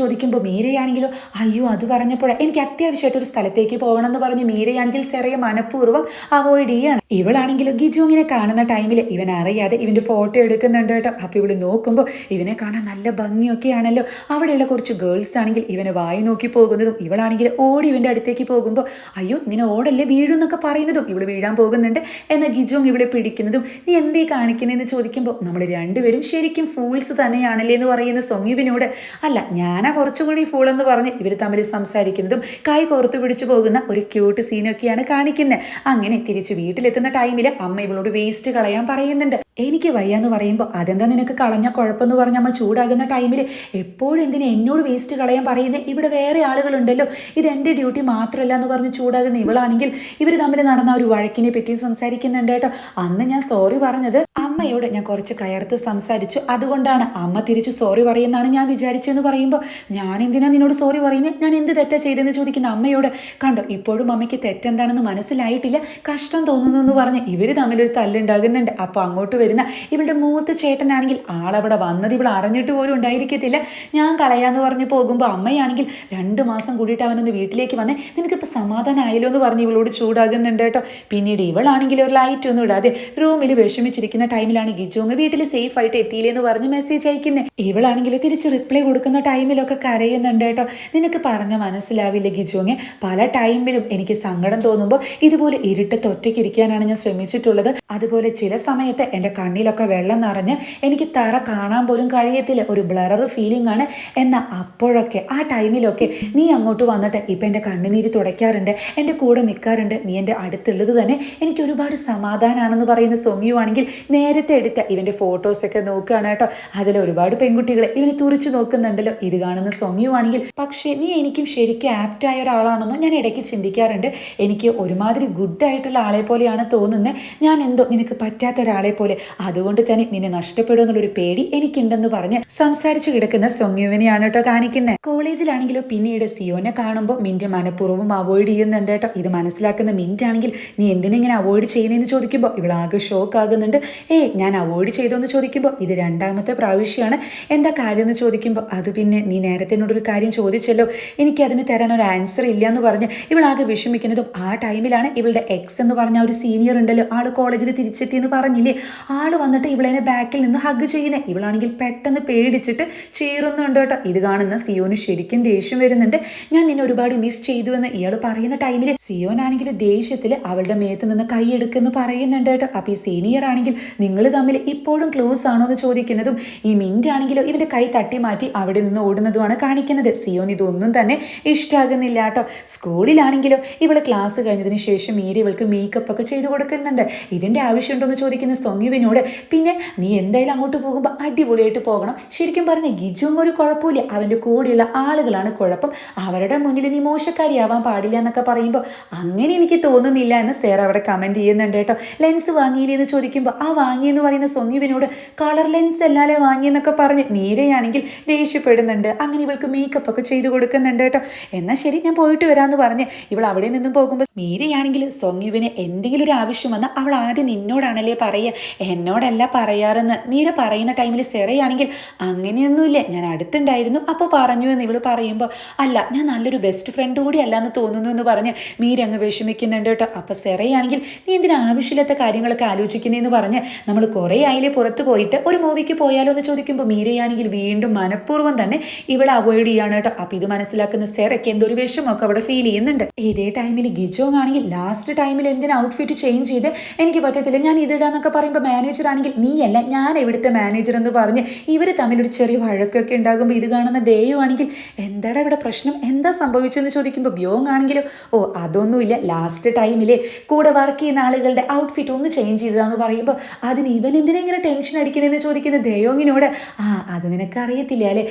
ചോദിക്കുമ്പോൾ മീരയാണെങ്കിലോ? അയ്യോ അത് പറഞ്ഞപ്പോൾ എനിക്ക് അത്യാവശ്യമായിട്ട് ഒരു സ്ഥലത്തേക്ക് പോകണം എന്ന് പറഞ്ഞ് മീരയാണെങ്കിൽ സെറയെ മനഃപൂർവം അവോയ്ഡ് ചെയ്യാണ്. ഇവളാണെങ്കിലും ഗിജോങ്ങിനെ കാണുന്ന ടൈമിൽ ഇവൻ അറിയാതെ ഇവന്റെ ഫോട്ടോ എടുക്കുന്നുണ്ട് കേട്ടോ. അപ്പോൾ ഇവൾ നോക്കുമ്പോൾ ഇവനെ കാണാൻ നല്ല ഭംഗിയൊക്കെയാണല്ലോ. അവിടെയുള്ള കുറച്ച് ഗേൾസ് ആണെങ്കിൽ ഇവനെ വായി നോക്കി പോകുന്നതും ഇവളാണെങ്കിൽ ഓടി ഇവന്റെ അടുത്തേക്ക് പോകുമ്പോൾ അയ്യോ ഇങ്ങനെ ഓടല്ലേ വീഴുന്നൊക്കെ പറയുന്നതും ഇവൾ വീഴാൻ പോകുന്നുണ്ട് എന്നാൽ ഗിജോങ് ഇവിടെ പിടിക്കുന്നതും നീ എന്തേ കാണിക്കുന്നതെന്ന് ചോദിക്കുമ്പോൾ നമ്മൾ രണ്ടുപേരും ശരിക്കും ഫൂൾസ് തന്നെയാണല്ലേ എന്ന് പറയുന്ന സൊങ്ങിവിനോട് അല്ല ഞാനാ കുറച്ചുകൂടി ഫൂൾ എന്ന് പറഞ്ഞ് ഇവർ തമ്മിൽ സംസാരിക്കുന്നതും കൈ കോർത്തു പിടിച്ചു പോകുന്ന ഒരു ക്യൂട്ട് സീനൊക്കെയാണ് കാണിക്കുന്നത്. അങ്ങനെ തിരിച്ച് വീട്ടിലെത്തുന്ന ടൈമിൽ അമ്മ ഇവളോട് വേസ്റ്റ് കളയാൻ പറയുന്നുണ്ട്. എനിക്ക് വയ്യാന്ന് പറയുമ്പോൾ അതെന്താ നിനക്ക് കളഞ്ഞ കുഴപ്പമെന്ന് പറഞ്ഞ അമ്മ ചൂടാകുന്ന ടൈമിൽ എപ്പോഴും എന്തിനാ എന്നോട് വേസ്റ്റ് കളയാൻ പറയുന്നത് ഇവിടെ വേറെ ആളുകളുണ്ടല്ലോ. ഇത് എന്റെ ഡ്യൂട്ടി മാത്രമല്ല എന്ന് പറഞ്ഞ് ചൂടാകുന്ന ഇവളാണെങ്കിൽ ഇവർ തമ്മിൽ നടന്ന ഒരു വഴക്കിനെ പറ്റി സംസാരിക്കുന്നുണ്ട് കേട്ടോ. അന്ന് ഞാൻ സോറി പറഞ്ഞത് അമ്മയോട് ഞാൻ കുറച്ച് കയർത്ത് സംസാരിച്ചു. അതുകൊണ്ടാണ് അമ്മ തിരിച്ച് സോറി പറയുന്നതാണ് ഞാൻ വിചാരിച്ചതെന്ന് പറയുമ്പോൾ ഞാൻ എന്തിനാ നിന്നോട് സോറി പറയുന്നത് ഞാൻ എന്ത് തെറ്റാ ചെയ്തെന്ന് ചോദിക്കുന്ന അമ്മയോട് കണ്ടോ ഇപ്പോഴും അമ്മയ്ക്ക് തെറ്റെന്താണെന്ന് മനസ്സിലായിട്ടില്ല. കഷ്ടം തോന്നുന്നു എന്ന് പറഞ്ഞ് ഇവർ തമ്മിലൊരു തല്ലുണ്ടാകുന്നുണ്ട്. അപ്പോൾ അങ്ങോട്ട് വരുന്ന ഇവളുടെ മൂത്ത ചേട്ടനാണെങ്കിൽ ആളവിടെ വന്നത് ഇവൾ അറിഞ്ഞിട്ട് പോലും ഉണ്ടായിരിക്കത്തില്ല. ഞാൻ കളയാന്ന് പറഞ്ഞ് പോകുമ്പോൾ അമ്മയാണെങ്കിൽ രണ്ട് മാസം കൂടിയിട്ട് അവനൊന്ന് വീട്ടിലേക്ക് വന്നേ. നിനക്കിപ്പോൾ സമാധാനമായല്ലോ എന്ന് പറഞ്ഞ് ഇവളോട് ചൂടാകുന്നുണ്ട് കേട്ടോ. പിന്നീട് ഇവളാണെങ്കിൽ ഒരു ലൈറ്റ് ഒന്നും ഇടാതെ റൂമിൽ വിഷമിച്ചിരിക്കുന്ന ടൈമിലാണ് ഗിജോങ് വീട്ടിൽ സേഫ് ആയിട്ട് എത്തിയില്ലേ എന്ന് പറഞ്ഞ് മെസ്സേജ് അയക്കുന്നത് ഇവളാണെങ്കിൽ തിരിച്ച് റിപ്ലൈ കൊടുക്കുന്ന ടൈമിലൊക്കെ കരയുന്നുണ്ട് കേട്ടോ. നിനക്ക് പറഞ്ഞ മനസ്സിലാവില്ല ഗിജോങ് പല ടൈമിലും എനിക്ക് സങ്കടം തോന്നുമ്പോൾ ഇതുപോലെ ഇരുട്ടത്ത് ഒറ്റയ്ക്ക് ഇരിക്കാനാണ് ഞാൻ ശ്രമിച്ചിട്ടുള്ളത്. അതുപോലെ ചില സമയത്ത് എന്റെ കണ്ണിലൊക്കെ വെള്ളം നിറഞ്ഞ് എനിക്ക് തറ കാണാൻ പോലും കഴിയത്തില്ല. ഒരു ബ്ലറർ ഫീലിംഗ് ആണ്. എന്നാൽ അപ്പോഴൊക്കെ ആ ടൈമിലൊക്കെ നീ അങ്ങോട്ട് വന്നിട്ട് ഇപ്പം എന്റെ കണ്ണുനീര് തുടയ്ക്കാറുണ്ട് എന്റെ കൂടെ നിൽക്കാറുണ്ട് നീ എന്റെ അടുത്തുള്ളത് തന്നെ. എനിക്ക് ഒരുപാട് സമാധാനമാണെന്ന് പറയുന്ന സൊങ്ങിയുവാണെങ്കിൽ നേരത്തെ എടുത്ത ഇവന്റെ ഫോട്ടോസൊക്കെ നോക്കുകയാണ് കേട്ടോ. അതിൽ ഒരുപാട് പെൺകുട്ടികളെ ഇവനെ തുറിച്ചു നോക്കുന്നുണ്ടല്ലോ. ഇത് കാണുന്ന സൊങ്ങിയുവാണെങ്കിൽ പക്ഷേ നീ എനിക്കും ശരിക്കും ആപ്റ്റായ ഒരാളാണെന്നോ ഞാൻ ഇടയ്ക്ക് ചിന്തിക്കാറുണ്ട്. എനിക്ക് ഒരുമാതിരി ഗുഡ് ആയിട്ടുള്ള ആളെ പോലെയാണ് തോന്നുന്നത് ഞാൻ എന്തോ നിനക്ക് പറ്റാത്ത ഒരാളെ പോലെ അതുകൊണ്ട് തന്നെ നിന്നെ നഷ്ടപ്പെടും എന്നുള്ളൊരു പേടി എനിക്കുണ്ടെന്ന് പറഞ്ഞ് സംസാരിച്ചു കിടക്കുന്ന സൊങ്യുവിനെയാണ് കേട്ടോ കാണിക്കുന്നത്. കോളേജിലാണെങ്കിലോ പിന്നീട് സിയോനെ കാണുമ്പോൾ മിന്റ് മനഃപൂർവം അവോയ്ഡ് ചെയ്യുന്നുണ്ട് കേട്ടോ ഇത് മനസ്സിലാക്കുന്ന മിന്റ് ആണെങ്കിൽ നീ എന്തിനെങ്ങനെ അവോയ്ഡ് ചെയ്യുന്നതെന്ന് ചോദിക്കുമ്പോൾ ഇവളാകെ ഷോക്ക് ആകുന്നുണ്ട് ഏ ഞാൻ അവോയ്ഡ് ചെയ്തോ എന്ന് ചോദിക്കുമ്പോൾ ഇത് രണ്ടാമത്തെ പ്രാവശ്യമാണ് എന്താ കാര്യം എന്ന് ചോദിക്കുമ്പോൾ അത് പിന്നെ നീ നേരത്തെ എന്നോടൊരു കാര്യം ചോദിച്ചല്ലോ. എനിക്ക് അതിന് തരാൻ ഒരു ആൻസർ ഇല്ല എന്ന് പറഞ്ഞ് ഇവളാകെ വിഷമിക്കുന്നതും ആ ടൈമിലാണ് ഇവളുടെ എക്സ് എന്ന് പറഞ്ഞ ഒരു സീനിയർ ഉണ്ടല്ലോ. ആൾ കോളേജിൽ തിരിച്ചെത്തി എന്ന് പറഞ്ഞില്ലേ? ആൾ വന്നിട്ട് ഇവളെന്നെ ബാക്കിൽ നിന്ന് ഹഗ് ചെയ്യുന്നത് ഇവളാണെങ്കിൽ പെട്ടെന്ന് പേടിച്ചിട്ട് ചീറുന്നുണ്ട് കേട്ടോ ഇത് കാണുന്ന സിയോന് ശരിക്കും ദേഷ്യം വരുന്നുണ്ട്. ഞാൻ നിന്നെ ഒരുപാട് മിസ് ചെയ്തു എന്ന് ഇയാൾ പറയുന്ന ടൈമിൽ സിയോനാണെങ്കിൽ ദേഷ്യത്തിൽ അവളുടെ മേത്ത് നിന്ന് കൈയെടുക്കുമെന്ന് പറയുന്നുണ്ട് കേട്ടോ അപ്പോൾ ഈ സീനിയർ ആണെങ്കിൽ നിങ്ങൾ തമ്മിൽ ഇപ്പോഴും ക്ലോസ് ആണോ എന്ന് ചോദിക്കുന്നതും ഈ മിന്റ് ആണെങ്കിലോ ഇവന്റെ കൈ തട്ടി മാറ്റി അവിടെ നിന്ന് ഓടുന്നതുമാണ് കാണിക്കുന്നത്. സിയോൻ ഇതൊന്നും തന്നെ ഇഷ്ടാകുന്നില്ല കേട്ടോ സ്കൂളിലാണെങ്കിലോ ഇവൾ ക്ലാസ് കഴിഞ്ഞതിന് ശേഷം മീരി ഇവൾക്ക് മേക്കപ്പ് ഒക്കെ ചെയ്തു കൊടുക്കുന്നുണ്ട്. ഇതിന്റെ ആവശ്യമുണ്ടോ എന്ന് ചോദിക്കുന്ന സൊങ്യുവിനോട് പിന്നെ നീ എന്തായാലും അങ്ങോട്ട് പോകുമ്പോൾ അടിപൊളിയായിട്ട് പോകണം. ശരിക്കും പറഞ്ഞ ഗിജുവും ഒരു കുഴപ്പമില്ല. അവന്റെ കൂടെയുള്ള ആളുകളാണ് കുഴപ്പം. അവരുടെ മുന്നിൽ നീ മോശക്കാരിയാവാൻ പാടില്ല എന്നൊക്കെ പറയുമ്പോൾ അങ്ങനെ എനിക്ക് തോന്നുന്നില്ല എന്ന് സേർ അവിടെ കമന്റ് ചെയ്യുന്നുണ്ട് കേട്ടോ. ലെൻസ് വാങ്ങിയില്ലേ എന്ന് ചോദിക്കുമ്പോൾ ആ വാങ്ങിയെന്ന് പറയുന്ന സൊങ്യുവിനോട് കളർ ലെൻസ് അല്ലാതെ വാങ്ങിയെന്നൊക്കെ പറഞ്ഞ് മീരയാണെങ്കിൽ ദേഷ്യപ്പെടുന്നുണ്ട്. അങ്ങനെ ഇവൾക്ക് മേക്കപ്പ് ഒക്കെ ചെയ്തു കൊടുക്കുന്നുണ്ട് കേട്ടോ. എന്നാൽ ശരി ഞാൻ പോയിട്ട് വരാമെന്ന് പറഞ്ഞ് ഇവൾ അവിടെ നിന്നും പോകുമ്പോൾ മീരയാണെങ്കിൽ സൊങ്യുവിന് എന്തെങ്കിലും ഒരു ആവശ്യം വന്നാൽ അവൾ ആദ്യം നിന്നോടാണല്ലേ പറയുക. എന്നോടല്ല പറയാറെന്ന്. മീര പറയുന്ന ടൈമിൽ സെറയാണെങ്കിൽ അങ്ങനെയൊന്നുമില്ല. ഞാൻ അടുത്തുണ്ടായിരുന്നു. അപ്പോൾ പറഞ്ഞു എന്ന് ഇവൾ പറയുമ്പോൾ അല്ല ഞാൻ നല്ലൊരു ബെസ്റ്റ് ഫ്രണ്ട് കൂടി അല്ല എന്ന് തോന്നുന്നു എന്ന് പറഞ്ഞ് മീര അങ്ങ് വിഷമിക്കുന്നുണ്ട് കേട്ടോ. അപ്പോൾ സെറയാണെങ്കിൽ നീ എന്തിനാ ആവശ്യമില്ലാത്ത കാര്യങ്ങളൊക്കെ ആലോചിക്കുന്നതെന്ന് പറഞ്ഞ് നമ്മൾ കുറേ ആയില്ലേ പുറത്ത് പോയിട്ട് ഒരു മൂവിക്ക് പോയാലോ എന്ന് ചോദിക്കുമ്പോൾ മീരയാണെങ്കിൽ വീണ്ടും മനഃപൂർവം തന്നെ ഇവളെ അവോയ്ഡ് ചെയ്യാണ് കേട്ടോ. അപ്പോൾ ഇത് മനസ്സിലാക്കുന്ന സെറയ്ക്ക് എന്തൊരു വിഷമമൊക്കെ അവിടെ ഫീൽ ചെയ്യുന്നുണ്ട്. ഇതേ ടൈമിൽ ഗിജോ ആണെങ്കിൽ ലാസ്റ്റ് ടൈമിൽ എന്തിനാ ഔട്ട്ഫിറ്റ് ചേഞ്ച് ചെയ്ത്? എനിക്ക് പറ്റത്തില്ല. ഞാൻ ഇതിടാന്നൊക്കെ പറയുമ്പോൾ മാനേജർ ആണെങ്കിൽ നീയല്ല ഞാൻ എവിടുത്തെ മാനേജർ എന്ന് പറഞ്ഞ് ഇവർ തമ്മിലൊരു ചെറിയ വഴക്കൊക്കെ ഉണ്ടാകുമ്പോൾ ഇത് കാണുന്ന ദേയു ആണെങ്കിൽ എന്താടാ ഇവിടെ പ്രശ്നം? എന്താ സംഭവിച്ചെന്ന് ചോദിക്കുമ്പോൾ ബ്യോങ് ആണെങ്കിലും? ഓ അതൊന്നുമില്ല. ലാസ്റ്റ് ടൈമിൽ കൂടെ വർക്ക് ചെയ്യുന്ന ആളുകളുടെ ഔട്ട്ഫിറ്റ് ഒന്ന് ചേഞ്ച് ചെയ്തതാന്ന് പറയുമ്പോൾ അതിന് ഇവൻ എന്തിനാ ഇങ്ങനെ ടെൻഷൻ അടിക്കുന്നതെന്ന് ചോദിക്കുന്ന ദേയോങ്ങിനോട് ആ അത് നിനക്ക് അറിയത്തില്ല അല്ലേ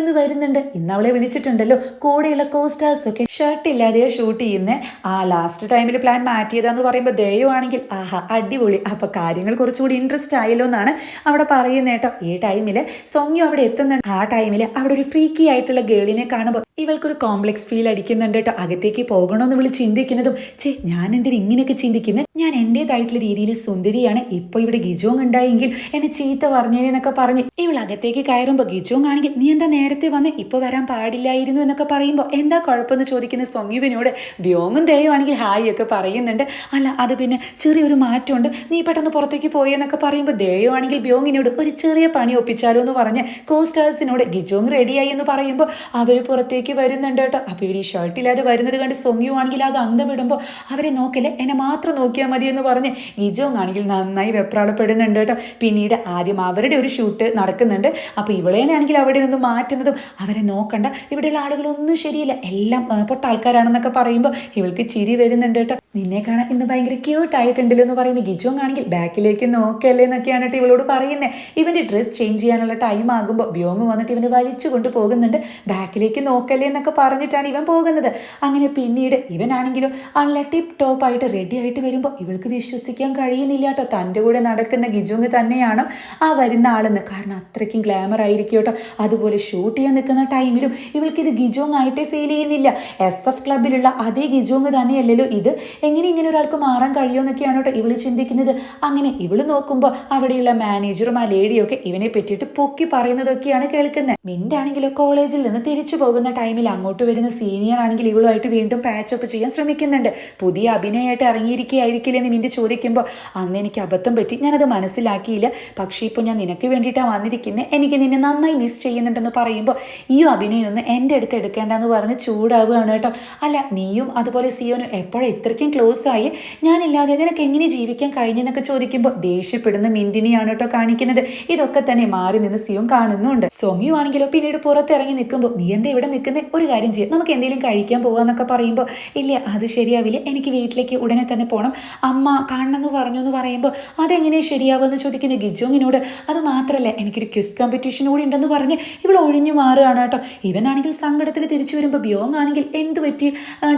ഒന്ന് വരുന്നുണ്ട്. ഇന്ന് അവളെ വിളിച്ചിട്ടുണ്ടല്ലോ. കൂടെയുള്ള കോസ്റ്റാർസ് ഒക്കെ ഷർട്ട് ഇല്ലാതെ ഷൂട്ട് ചെയ്യുന്ന. ആ ലാസ്റ്റ് ടൈമിൽ പ്ലാൻ മാറ്റിയതാന്ന് പറയുമ്പോൾ ദേയോ ആണെങ്കിൽ ആഹാ അടിപൊളി. അപ്പോൾ കാര്യങ്ങൾ കുറച്ചുകൂടി ഇൻട്രസ്റ്റ് ആയല്ലോ എന്നാണ് അവിടെ പറയുന്നത് കേട്ടോ. ഈ ടൈമിൽ സോങ്യു അവിടെ എത്തുന്നുണ്ട്. ആ ടൈമിൽ അവിടെ ഒരു ഫ്രീക്കി ആയിട്ടുള്ള ഗേളിനെ കാണുമ്പോൾ ഇവൾക്കൊരു കോംപ്ലക്സ് ഫീൽ അടിക്കുന്നുണ്ട് കേട്ടോ. അകത്തേക്ക് പോകണമെന്ന് വിളി ചിന്തിക്കുന്നതും ചേ ഞാൻ എന്തിനു ഇങ്ങനെയൊക്കെ ചിന്തിക്കുന്നത് ഞാൻ എന്റെതായിട്ടുള്ള രീതിയിൽ സുന്ദരിയാണ്. ഇപ്പോൾ ഇവിടെ ഗിജോങ് ഉണ്ടായെങ്കിൽ എന്നെ ചീത്ത പറഞ്ഞേനെന്നൊക്കെ പറഞ്ഞ് ഇവൾ അകത്തേക്ക് കയറുമ്പോൾ ഗിജോങ് ആണെങ്കിൽ നീ എന്താ നേരത്തെ വന്ന്? ഇപ്പോൾ വരാൻ പാടില്ലായിരുന്നു എന്നൊക്കെ പറയുമ്പോൾ എന്താ കുഴപ്പമെന്ന് ചോദിക്കുന്ന സൊങ്യുവിനോട് വ്യോങ്ങും ദയോ ആണെങ്കിൽ ഹായ് ഒക്കെ പറയുന്നുണ്ട്. അല്ല അത് പിന്നെ ചെറിയൊരു മാറ്റമുണ്ട്. നീ പെട്ടെന്ന് പുറത്തേക്ക് പോയി എന്നൊക്കെ പറയുമ്പോൾ ദേയോ ആണെങ്കിൽ ബ്യോങ്ങിനോട് ഒരു ചെറിയ പണി ഒപ്പിച്ചാലോ എന്ന് പറഞ്ഞ് കോസ്റ്റേഴ്സിനോട് ഗിജോങ് റെഡിയായി എന്ന് പറയുമ്പോൾ അവർ പുറത്തേക്ക് വരുന്നുണ്ട് കേട്ടോ. അപ്പോൾ ഇവർ ഈ ഷർട്ടില്ലാതെ വരുന്നത് കണ്ട് സൊങ്യു ആണെങ്കിൽ ആകെ അന്ത വിടുമ്പോൾ അവരെ നോക്കല്ലേ എന്നെ മാത്രം നോക്കിയാൽ മതി എന്ന് പറഞ്ഞ് ഗിജോങ് ആണെങ്കിൽ നന്നായി വെപ്രാളപ്പെടുന്നുണ്ട് കേട്ടോ. പിന്നീട് ആദ്യം അവരുടെ ഒരു ഷൂട്ട് നടക്കുന്നുണ്ട്. അപ്പോൾ ഇവളേനാണെങ്കിൽ അവിടെ നിന്ന് മാറ്റുന്നതും അവരെ നോക്കണ്ട. ഇവിടെയുള്ള ആളുകളൊന്നും ശരിയില്ല. എല്ലാം പൊട്ട ആൾക്കാരാണെന്നൊക്കെ പറയുമ്പോൾ ഇവൾക്ക് ചിരി വരുന്നുണ്ട് കേട്ടോ. നിന്നെ കാണാൻ ഇന്ന് ഭയങ്കര ക്യൂട്ട് ആയിട്ടുണ്ടല്ലോ എന്ന് പറയുന്ന ഗിജോങ് ആണെങ്കിൽ ബാക്കിലേക്ക് നോക്കല്ലേ എന്നൊക്കെയാണ് കേട്ടോ ഇവളോട് പറയുന്നത് ഇവന്റെ ഡ്രസ്സ് ചേഞ്ച് ചെയ്യാനുള്ള ടൈം ആകുമ്പോൾ ബ്യോങ് വന്നിട്ട് ഇവനെ വലിച്ചു കൊണ്ട് പോകുന്നുണ്ട്. ബാക്കിലേക്ക് നോക്കല്ലേ എന്നൊക്കെ പറഞ്ഞിട്ടാണ് ഇവൻ പോകുന്നത്. അങ്ങനെ പിന്നീട് ഇവനാണെങ്കിലും നല്ല ടിപ്പ് ടോപ്പ് ആയിട്ട് റെഡി ആയിട്ട് വരുമ്പോൾ ഇവൾക്ക് വിശ്വസിക്കാൻ കഴിയുന്നില്ല കേട്ടോ. തന്റെ കൂടെ നടക്കുന്ന ഗിജോങ് തന്നെയാണ് ആ വരുന്ന ആളെന്ന്. കാരണം അത്രയ്ക്കും ഗ്ലാമർ ആയിരിക്കും കേട്ടോ. അതുപോലെ ഷൂട്ട് ചെയ്യാൻ നിൽക്കുന്ന ടൈമിലും ഇവൾക്ക് ഇത് ഗിജോങ് ആയിട്ടേ ഫീൽ ചെയ്യുന്നില്ല. എസ് എഫ് ക്ലബിലുള്ള അതേ ഗിജോങ് തന്നെയല്ലല്ലോ ഇത്. എങ്ങനെ ഇങ്ങനെ ഒരാൾക്ക് മാറാൻ കഴിയുമെന്നൊക്കെയാണ് കേട്ടോ ഇവൾ ചിന്തിക്കുന്നത്. അങ്ങനെ ഇവൾ നോക്കുമ്പോൾ അവിടെയുള്ള മാനേജറും ആ ലേഡിയൊക്കെ ഇവനെ പറ്റിയിട്ട് പൊക്കി പറയുന്നതൊക്കെയാണ് കേൾക്കുന്നത്. മിണ്ടാണെങ്കിലോ കോളേജിൽ നിന്ന് തിരിച്ചു പോകുന്ന ടൈമിൽ അങ്ങോട്ട് വരുന്ന സീനിയർ ആണെങ്കിൽ ഇവളുമായിട്ട് വീണ്ടും പാച്ചപ്പ് ചെയ്യാൻ ശ്രമിക്കുന്നുണ്ട്. പുതിയ അഭിനയമായിട്ട് ഇറങ്ങിയിരിക്കുകയായിരിക്കില്ലേ എന്ന് മിന്റെ ചോദിക്കുമ്പോൾ അന്ന് എനിക്ക് അബദ്ധം പറ്റി. ഞാനത് മനസ്സിലാക്കിയില്ല. പക്ഷേ ഇപ്പോൾ ഞാൻ നിനക്ക് വേണ്ടിയിട്ടാണ് വന്നിരിക്കുന്നത്. എനിക്ക് നിന്നെ നന്നായി മിസ് ചെയ്യുന്നുണ്ടെന്ന് പറയുമ്പോൾ ഈ അഭിനയമൊന്ന് എന്റെ അടുത്ത് എടുക്കേണ്ടെന്ന് പറഞ്ഞ് ചൂടാവുകയാണ് കേട്ടോ. അല്ല നീയും അതുപോലെ സിയോനും എപ്പോഴും ഇത്രയ്ക്കും ക്ലോസ് ആയി. ഞാനില്ലാതെ നിനക്ക് എങ്ങനെ ജീവിക്കാൻ കഴിഞ്ഞെന്നൊക്കെ ചോദിക്കുമ്പോൾ ദേഷ്യപ്പെടുന്ന മിന്റിനെയാണ് കേട്ടോ കാണിക്കുന്നത്. ഇതൊക്കെ തന്നെ മാറി നിന്ന് സിയോൻ കാണുന്നുണ്ട്. സോമിയു ആണെങ്കിലോ പിന്നീട് പുറത്തിറങ്ങി നിൽക്കുമ്പോൾ നീ എന്താ ഇവിടെ നിൽക്കുന്ന? ഒരു കാര്യം ചെയ്യാം. നമുക്ക് എന്തെങ്കിലും കഴിക്കാൻ പോകാന്നൊക്കെ പറയുമ്പോൾ ഇല്ല അത് ശരിയാവില്ല. എനിക്ക് വീട്ടിലേക്ക് ഉടനെ തന്നെ പോകണം അമ്മ കാണണമെന്ന് പറഞ്ഞു എന്ന് പറയുമ്പോൾ അതെങ്ങനെ ശരിയാവുമെന്ന് ചോദിക്കുന്ന ഗിജോങ്ങിനോട് അത് മാത്രമല്ല എനിക്കൊരു ക്വിസ് കോമ്പറ്റീഷൻ കൂടി ഉണ്ടെന്ന് പറഞ്ഞ് ഇവൾ ഒഴിഞ്ഞു മാറുകയാണ് കേട്ടോ. ഇവനാണെങ്കിൽ സങ്കടത്തിൽ തിരിച്ചു വരുമ്പോൾ ബിയോങ് ആണെങ്കിൽ എന്ത് പറ്റി?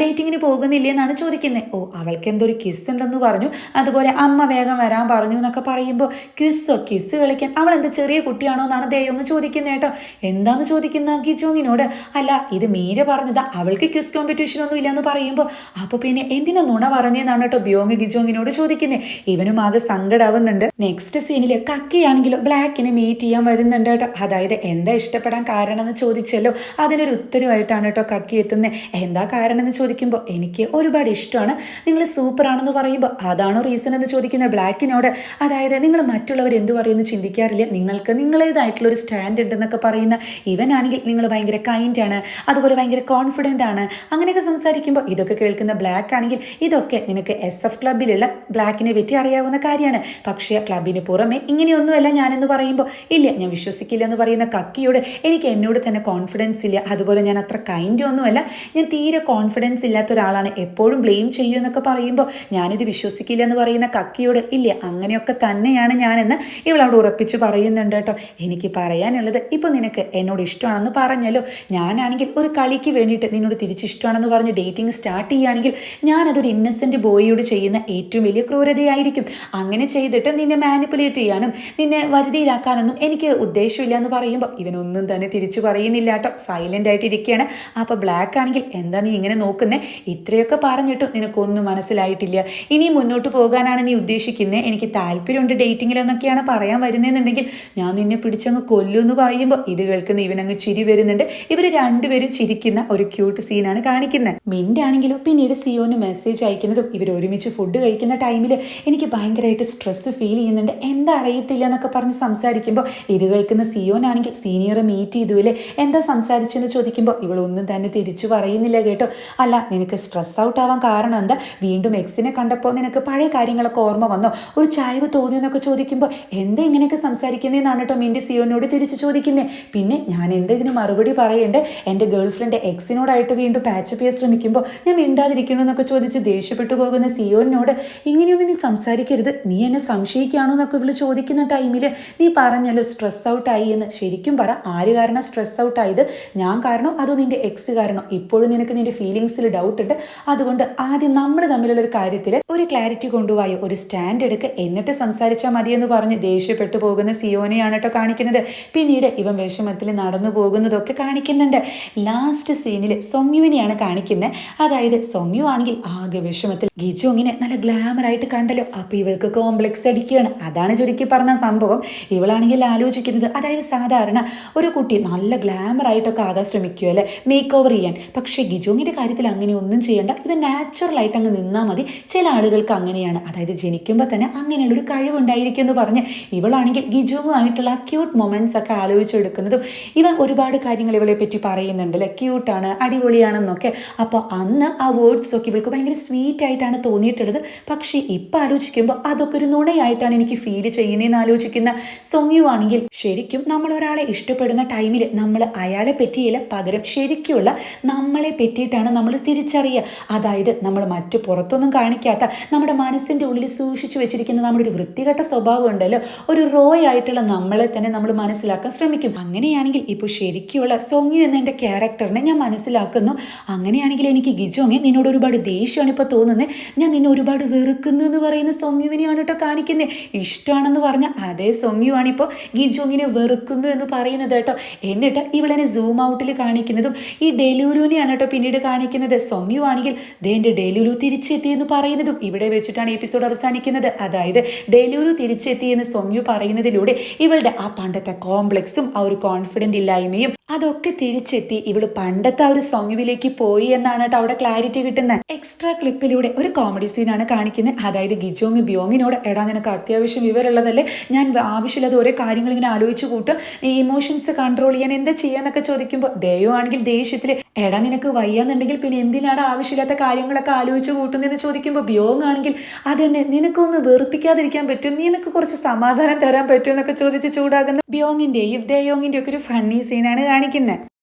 ഡേറ്റിങ്ങിന് പോകുന്നില്ലേ എന്നാണ് ചോദിക്കുന്നത് ഓ അവൾക്ക് എന്തോ ഒരു കിസ് ഉണ്ടെന്ന് പറഞ്ഞു. അതുപോലെ അമ്മ വേഗം വരാൻ പറഞ്ഞു എന്നൊക്കെ പറയുമ്പോൾ കിസ്സോ കിസ് കളിക്കാൻ അവൾ എന്താ ചെറിയ കുട്ടിയാണോ എന്നാണ് ദൈവം ചോദിക്കുന്നത് കേട്ടോ. എന്താന്ന് ചോദിക്കുന്ന ഗിജോങ്ങിനോട്? അല്ല ഇത് മീര പറഞ്ഞത്. അവൾക്ക് ക്വിസ് കോമ്പറ്റീഷൻ ഒന്നും ഇല്ലെന്ന് പറയുമ്പോൾ. അപ്പോൾ പിന്നെ എന്തിനാ നുണ പറഞ്ഞതെന്നാണ് കേട്ടോ ബിയോങ് ഗിജോങ്ങിനോട് ചോദിക്കുന്നത് ഇവനും ആകെ സങ്കടാവുന്നുണ്ട്. നെക്സ്റ്റ് സീനിൽ കക്കയാണെങ്കിലും ബ്ലാക്കിനെ മീറ്റ് ചെയ്യാൻ വരുന്നുണ്ട് കേട്ടോ. അതായത് എന്താ ഇഷ്ടപ്പെടാൻ കാരണം എന്ന് ചോദിച്ചല്ലോ. അതിനൊരു ഉത്തരവായിട്ടാണ് കേട്ടോ കക്കി എത്തുന്നത് എന്താ കാരണം എന്ന് ചോദിക്കുമ്പോൾ എനിക്ക് ഒരുപാട് ഇഷ്ടമാണ്. നിങ്ങൾ സൂപ്പർ ആണെന്ന് പറയുമ്പോൾ അതാണോ റീസൺ എന്ന് ചോദിക്കുന്ന ബ്ലാക്കിനോട് അതായത് നിങ്ങൾ മറ്റുള്ളവർ എന്ത് പറയുമെന്ന് ചിന്തിക്കാറില്ല. നിങ്ങൾക്ക് നിങ്ങളേതായിട്ടുള്ള ഒരു സ്റ്റാൻഡ് ഉണ്ടെന്നൊക്കെ പറയുന്ന ഇവനാണെങ്കിൽ നിങ്ങൾ ഭയങ്കര ആണ്. അതുപോലെ ഭയങ്കര കോൺഫിഡന്റ് ആണ്. അങ്ങനെയൊക്കെ സംസാരിക്കുമ്പോൾ ഇതൊക്കെ കേൾക്കുന്ന ബ്ലാക്ക് ആണെങ്കിൽ ഇതൊക്കെ നിനക്ക് എസ് എഫ് ക്ലബിലുള്ള ബ്ലാക്കിനെ പറ്റി അറിയാവുന്ന കാര്യമാണ്. പക്ഷേ ക്ലബിന് പുറമെ ഇങ്ങനെയൊന്നുമല്ല ഞാനെന്ന് പറയുമ്പോൾ ഇല്ല ഞാൻ വിശ്വസിക്കില്ല എന്ന് പറയുന്ന കക്കിയോട് എനിക്ക് എന്നോട് തന്നെ കോൺഫിഡൻസ് ഇല്ല. അതുപോലെ ഞാൻ അത്ര കൈൻഡ് ഒന്നുമല്ല. ഞാൻ തീരെ കോൺഫിഡൻസ് ഇല്ലാത്ത ഒരാളാണ്. എപ്പോഴും ബ്ലെയിം ചെയ്യൂ എന്നൊക്കെ പറയുമ്പോൾ ഞാനിത് വിശ്വസിക്കില്ല എന്ന് പറയുന്ന കക്കിയോട് ഇല്ല അങ്ങനെയൊക്കെ തന്നെയാണ് ഞാനെന്ന് ഇവളവിടെ ഉറപ്പിച്ച് പറയുന്നുണ്ട് കേട്ടോ. എനിക്ക് പറയാനുള്ളത് ഇപ്പോൾ നിനക്ക് എന്നോട് ഇഷ്ടമാണെന്ന് പറഞ്ഞല്ലോ. ഞാനാണെങ്കിൽ ഒരു കളിക്ക് വേണ്ടിയിട്ട് നിന്നോട് തിരിച്ചിഷ്ടമാണെന്ന് പറഞ്ഞ് ഡേറ്റിംഗ് സ്റ്റാർട്ട് ചെയ്യുകയാണെങ്കിൽ ഞാനതൊരു ഇന്നസെന്റ് ബോയിയോട് ചെയ്യുന്ന ഏറ്റവും വലിയ ക്രൂരതയായിരിക്കും. അങ്ങനെ ചെയ്തിട്ട് നിന്നെ മാനിപ്പുലേറ്റ് ചെയ്യാനും നിന്നെ വരുതിയിലാക്കാനൊന്നും എനിക്ക് ഉദ്ദേശമില്ല എന്ന് പറയുമ്പോൾ ഇവനൊന്നും തന്നെ തിരിച്ചു പറയുന്നില്ല കേട്ടോ. സൈലന്റ് ആയിട്ട് ഇരിക്കുകയാണ് അപ്പോൾ ബ്ലാക്ക് ആണെങ്കിൽ എന്താ നീ ഇങ്ങനെ നോക്കുന്നേ? ഇത്രയൊക്കെ പറഞ്ഞിട്ടും നിനക്കൊന്നും മനസ്സിലായിട്ടില്ല. ഇനി മുന്നോട്ട് പോകാനാണ് നീ ഉദ്ദേശിക്കുന്നത് എനിക്ക് താല്പര്യമുണ്ട് ഡേറ്റിങ്ങിലെന്നൊക്കെയാണ് പറയാൻ വരുന്നതെന്നുണ്ടെങ്കിൽ ഞാൻ നിന്നെ പിടിച്ചങ്ങ് കൊല്ലൂ എന്ന് പറയുമ്പോൾ ഇത് കേൾക്കുന്ന ഇവനങ്ങ് ചിരി വരുന്നുണ്ട്. ഇവർ രണ്ടുപേരും ചിരിക്കുന്ന ഒരു ക്യൂട്ട് സീനാണ് കാണിക്കുന്നത് മിന്റ് ആണെങ്കിലോ പിന്നീട് സിയോന് മെസ്സേജ് അയക്കുന്നതും ഇവർ ഒരുമിച്ച് ഫുഡ് കഴിക്കുന്ന ടൈമിൽ എനിക്ക് ഭയങ്കരമായിട്ട് സ്ട്രെസ്സ് ഫീൽ ചെയ്യുന്നുണ്ട്. എന്താ അറിയത്തില്ല എന്നൊക്കെ പറഞ്ഞ് സംസാരിക്കുമ്പോൾ ഇത് കേൾക്കുന്ന സിയോനാണെങ്കിൽ സീനിയറെ മീറ്റ് ചെയ്തുല്ലേ എന്താ സംസാരിച്ചെന്ന് ചോദിക്കുമ്പോൾ ഇവളൊന്നും തന്നെ തിരിച്ചു പറയുന്നില്ല കേട്ടോ. അല്ല നിനക്ക് സ്ട്രെസ് ഔട്ട് ആവാൻ കാരണം എന്താ? വീണ്ടും എക്സിനെ കണ്ടപ്പോൾ നിനക്ക് പഴയ കാര്യങ്ങളൊക്കെ ഓർമ്മ വന്നോ? ഒരു ചായവ് തോന്നിയോ എന്നൊക്കെ ചോദിക്കുമ്പോൾ എന്താ ഇങ്ങനെയൊക്കെ സംസാരിക്കുന്നതെന്നാണ് കേട്ടോ മിന്റെ സിയോനോട് തിരിച്ച് ചോദിക്കുന്നത് പിന്നെ ഞാൻ എന്താ ഇതിന് മറുപടി പറയേണ്ട? എന്റെ ഗേൾ ഫ്രണ്ട് എക്സിനോടായിട്ട് വീണ്ടും പാച്ചപ്പ് ചെയ്യാൻ ശ്രമിക്കുമ്പോൾ ഞാൻ മിണ്ടാതിരിക്കണോ എന്നൊക്കെ ചോദിച്ച് ദേഷ്യപ്പെട്ടു പോകുന്ന സിയോനോട് ഇങ്ങനെയൊന്നും നീ സംസാരിക്കരുത്. നീ എന്നെ സംശയിക്കുകയാണോ എന്നൊക്കെ ഇവൾ ചോദിക്കുന്ന ടൈമിൽ നീ പറഞ്ഞല്ലോ സ്ട്രെസ് ഔട്ട് ആയി എന്ന്. ശരിക്കും പറ ആര് കാരണം സ്ട്രെസ് ഔട്ട് ഞാൻ കാരണം? അതോ നിന്റെ എക്സ് കാരണം? ഇപ്പോഴും നിനക്ക് നിന്റെ ഫീലിങ്സിൽ ഡൗട്ട് ഉണ്ട്. അതുകൊണ്ട് ആദ്യം നമ്മൾ തമ്മിലുള്ള ഒരു കാര്യത്തിൽ ഒരു ക്ലാരിറ്റി കൊണ്ടുപോയോ ഒരു സ്റ്റാൻഡ് എടുക്കുക എന്നിട്ട് സംസാരിച്ചാൽ മതിയെന്ന് പറഞ്ഞ് ദേഷ്യപ്പെട്ടു പോകുന്ന സിയോനെയാണ് കേട്ടോ കാണിക്കുന്നത്. പിന്നീട് ഇവൻ വിഷമത്തിൽ നടന്നു പോകുന്നതൊക്കെ കാണിക്കുന്നുണ്ട്. ലാസ്റ്റ് സീനിൽ സൊങ്യുവിനെയാണ് കാണിക്കുന്നത് അതായത് സൊങ്യു ആണെങ്കിൽ ആകെ വിഷമത്തിൽ. ഗിജോങ്ങിനെ നല്ല ഗ്ലാമർ ആയിട്ട് കണ്ടല്ലോ. അപ്പോൾ ഇവൾക്ക് കോംപ്ലക്സ് അടിക്കുകയാണ്. അതാണ് ചുരുക്കി പറഞ്ഞ സംഭവം. ഇവളാണെങ്കിൽ ആലോചിക്കുന്നത് അതായത് സാധാരണ ഒരു കുട്ടി നല്ല ഗ്ലാമർ ആയിട്ടൊക്കെ ആകാൻ ശ്രമിക്കുക അല്ലെ മേക്ക് ഓവർ ചെയ്യാൻ. പക്ഷേ ഗിജോങ്ങിന്റെ കാര്യത്തിൽ അങ്ങനെ ഒന്നും ചെയ്യണ്ട. ഇവൻ നാച്ചുറൽ ആയിട്ട് അങ്ങ് നിന്നാൽ മതി. ചില ആളുകൾക്ക് അങ്ങനെയാണ്. അതായത് ജനിക്കുമ്പോൾ തന്നെ അങ്ങനെയുള്ളൊരു കഴിവുണ്ടായിരിക്കും എന്ന് പറഞ്ഞ് ഇവളാണെങ്കിൽ ഗിജുവുമായിട്ടുള്ള ക്യൂട്ട് മൊമെന്റ്സ് ഒക്കെ ആലോചിച്ചെടുക്കുന്നതും ഇവ ഒരുപാട് കാര്യങ്ങൾ ഇവളെ പറ്റി പറയുന്നുണ്ട് അല്ലെ? ക്യൂട്ടാണ് അടിപൊളിയാണെന്നൊക്കെ. അപ്പോൾ അന്ന് ആ വേർഡ്സ് ഒക്കെ ഇവൾക്ക് ഭയങ്കര സ്വീറ്റ് ആയിട്ടാണ് തോന്നിയിട്ടുള്ളത്. പക്ഷേ ഇപ്പം ആലോചിക്കുമ്പോൾ അതൊക്കെ ഒരു നുണയായിട്ടാണ് എനിക്ക് ഫീൽ ചെയ്യുന്നതെന്ന് ആലോചിക്കുന്ന സോങ്യു ആണെങ്കിൽ ശരിക്കും നമ്മൾ ഒരാളെ ഇഷ്ടപ്പെടുന്ന ടൈമിൽ നമ്മൾ അയാളെ പറ്റിയില്ല പകരം ശരിക്കുള്ള നമ്മളെ പറ്റിയിട്ടാണ് നമ്മൾ തിരിച്ചറിയുക. അതായത് നമ്മൾ മറ്റു പുറത്തൊന്നും കാണിക്കാത്ത നമ്മുടെ മനസ്സിന്റെ ഉള്ളിൽ സൂക്ഷിച്ചു വെച്ചിരിക്കുന്ന നമ്മുടെ ഒരു വൃത്തികെട്ട സ്വഭാവം ഉണ്ടല്ലോ ഒരു റോ ആയിട്ടുള്ള നമ്മളെ തന്നെ നമ്മൾ മനസ്സിലാക്കാൻ ശ്രമിക്കും. അങ്ങനെയാണെങ്കിൽ ഇപ്പോൾ ശരിക്കുള്ള സോങ്യു എന്ന എന്റെ ക്യാരക്ടറിനെ ഞാൻ മനസ്സിലാക്കുന്നു. അങ്ങനെയാണെങ്കിൽ എനിക്ക് ഗിജോങ്ങെ നിന്നോട് ഒരുപാട് ദേഷ്യമാണ് ഇപ്പോൾ തോന്നുന്നത്. ഞാൻ നിന്നെ ഒരുപാട് വെറുക്കുന്നു എന്ന് പറയുന്ന സോങ്യുവിനെയാണ് കേട്ടോ കാണിക്കുന്നത്. ഇഷ്ടമാണെന്ന് പറഞ്ഞ അതേ സോങ്യുവാണ് ഇപ്പോൾ ഗിജോങ്ങിനെ വെറുക്കുന്നു എന്ന് പറയുന്നത് കേട്ടോ. എന്നിട്ട് ഇവളെന്നെ സൂം ഔട്ടിൽ കാണിക്കുന്നതും ഈ ഡെലൂലുവിനെയാണ് കേട്ടോ പിന്നീട് കാണിക്കുന്നത്. സൊങ്യു ആണെങ്കിൽ ദേ എന്റെ ഡെലുലു തിരിച്ചെത്തി എന്ന് പറയുന്നതും ഇവിടെ വെച്ചിട്ടാണ് എപ്പിസോഡ് അവസാനിക്കുന്നത്. അതായത് ഡെലൂരു തിരിച്ചെത്തി എന്ന് സോങ്യു പറയുന്നതിലൂടെ ഇവളുടെ ആ പണ്ടത്തെ കോംപ്ലക്സും ആ ഒരു കോൺഫിഡന്റ് ഇല്ലായ്മയും അതൊക്കെ തിരിച്ചെത്തി ഇവൾ പണ്ടത്തെ ആ ഒരു സൊങ്യുവിലേക്ക് പോയി എന്നാണ് കേട്ടോ അവിടെ ക്ലാരിറ്റി കിട്ടുന്നത്. എക്സ്ട്രാ ക്ലിപ്പിലൂടെ ഒരു കോമഡി സീനാണ് കാണിക്കുന്നത്. അതായത് ഗിജോങ് ബിയോങ്ങിനോട് എടാ നിനക്ക് അത്യാവശ്യം വിവരമുള്ളതല്ലേ? ഞാൻ ആവശ്യമില്ലാതെ ഓരോ കാര്യങ്ങൾ ഇങ്ങനെ ആലോചിച്ച് കൂട്ടും. ഈ ഇമോഷൻസ് കൺട്രോൾ ചെയ്യാൻ എന്താ ചെയ്യാന്നൊക്കെ ചോദിക്കുമ്പോൾ ദയോ ആണെങ്കിൽ ദേഷ്യത്തിൽ എടാ നിനക്ക് വയ്യാന്നുണ്ടെങ്കിൽ പിന്നെ എന്തിനാണ് ആവശ്യമില്ലാത്ത കാര്യങ്ങളൊക്കെ ആലോചിച്ച് കൂട്ടുന്നതെന്ന് ചോദിക്കുമ്പോൾ ബിയോങ് ആണെങ്കിൽ അതെന്നെ നിനക്കൊന്ന് വെറുപ്പിക്കാതിരിക്കാൻ പറ്റും നിനക്ക് കുറച്ച് സമാധാനം തരാൻ പറ്റും എന്നൊക്കെ ചോദിച്ച് ചൂടാകുന്ന ബിയോങ്ങിന്റെയും ദയോങ്ങിന്റെയും ഒക്കെ ഒരു ഫണ്ണി സീനാണ് കാണിക്കുന്നത്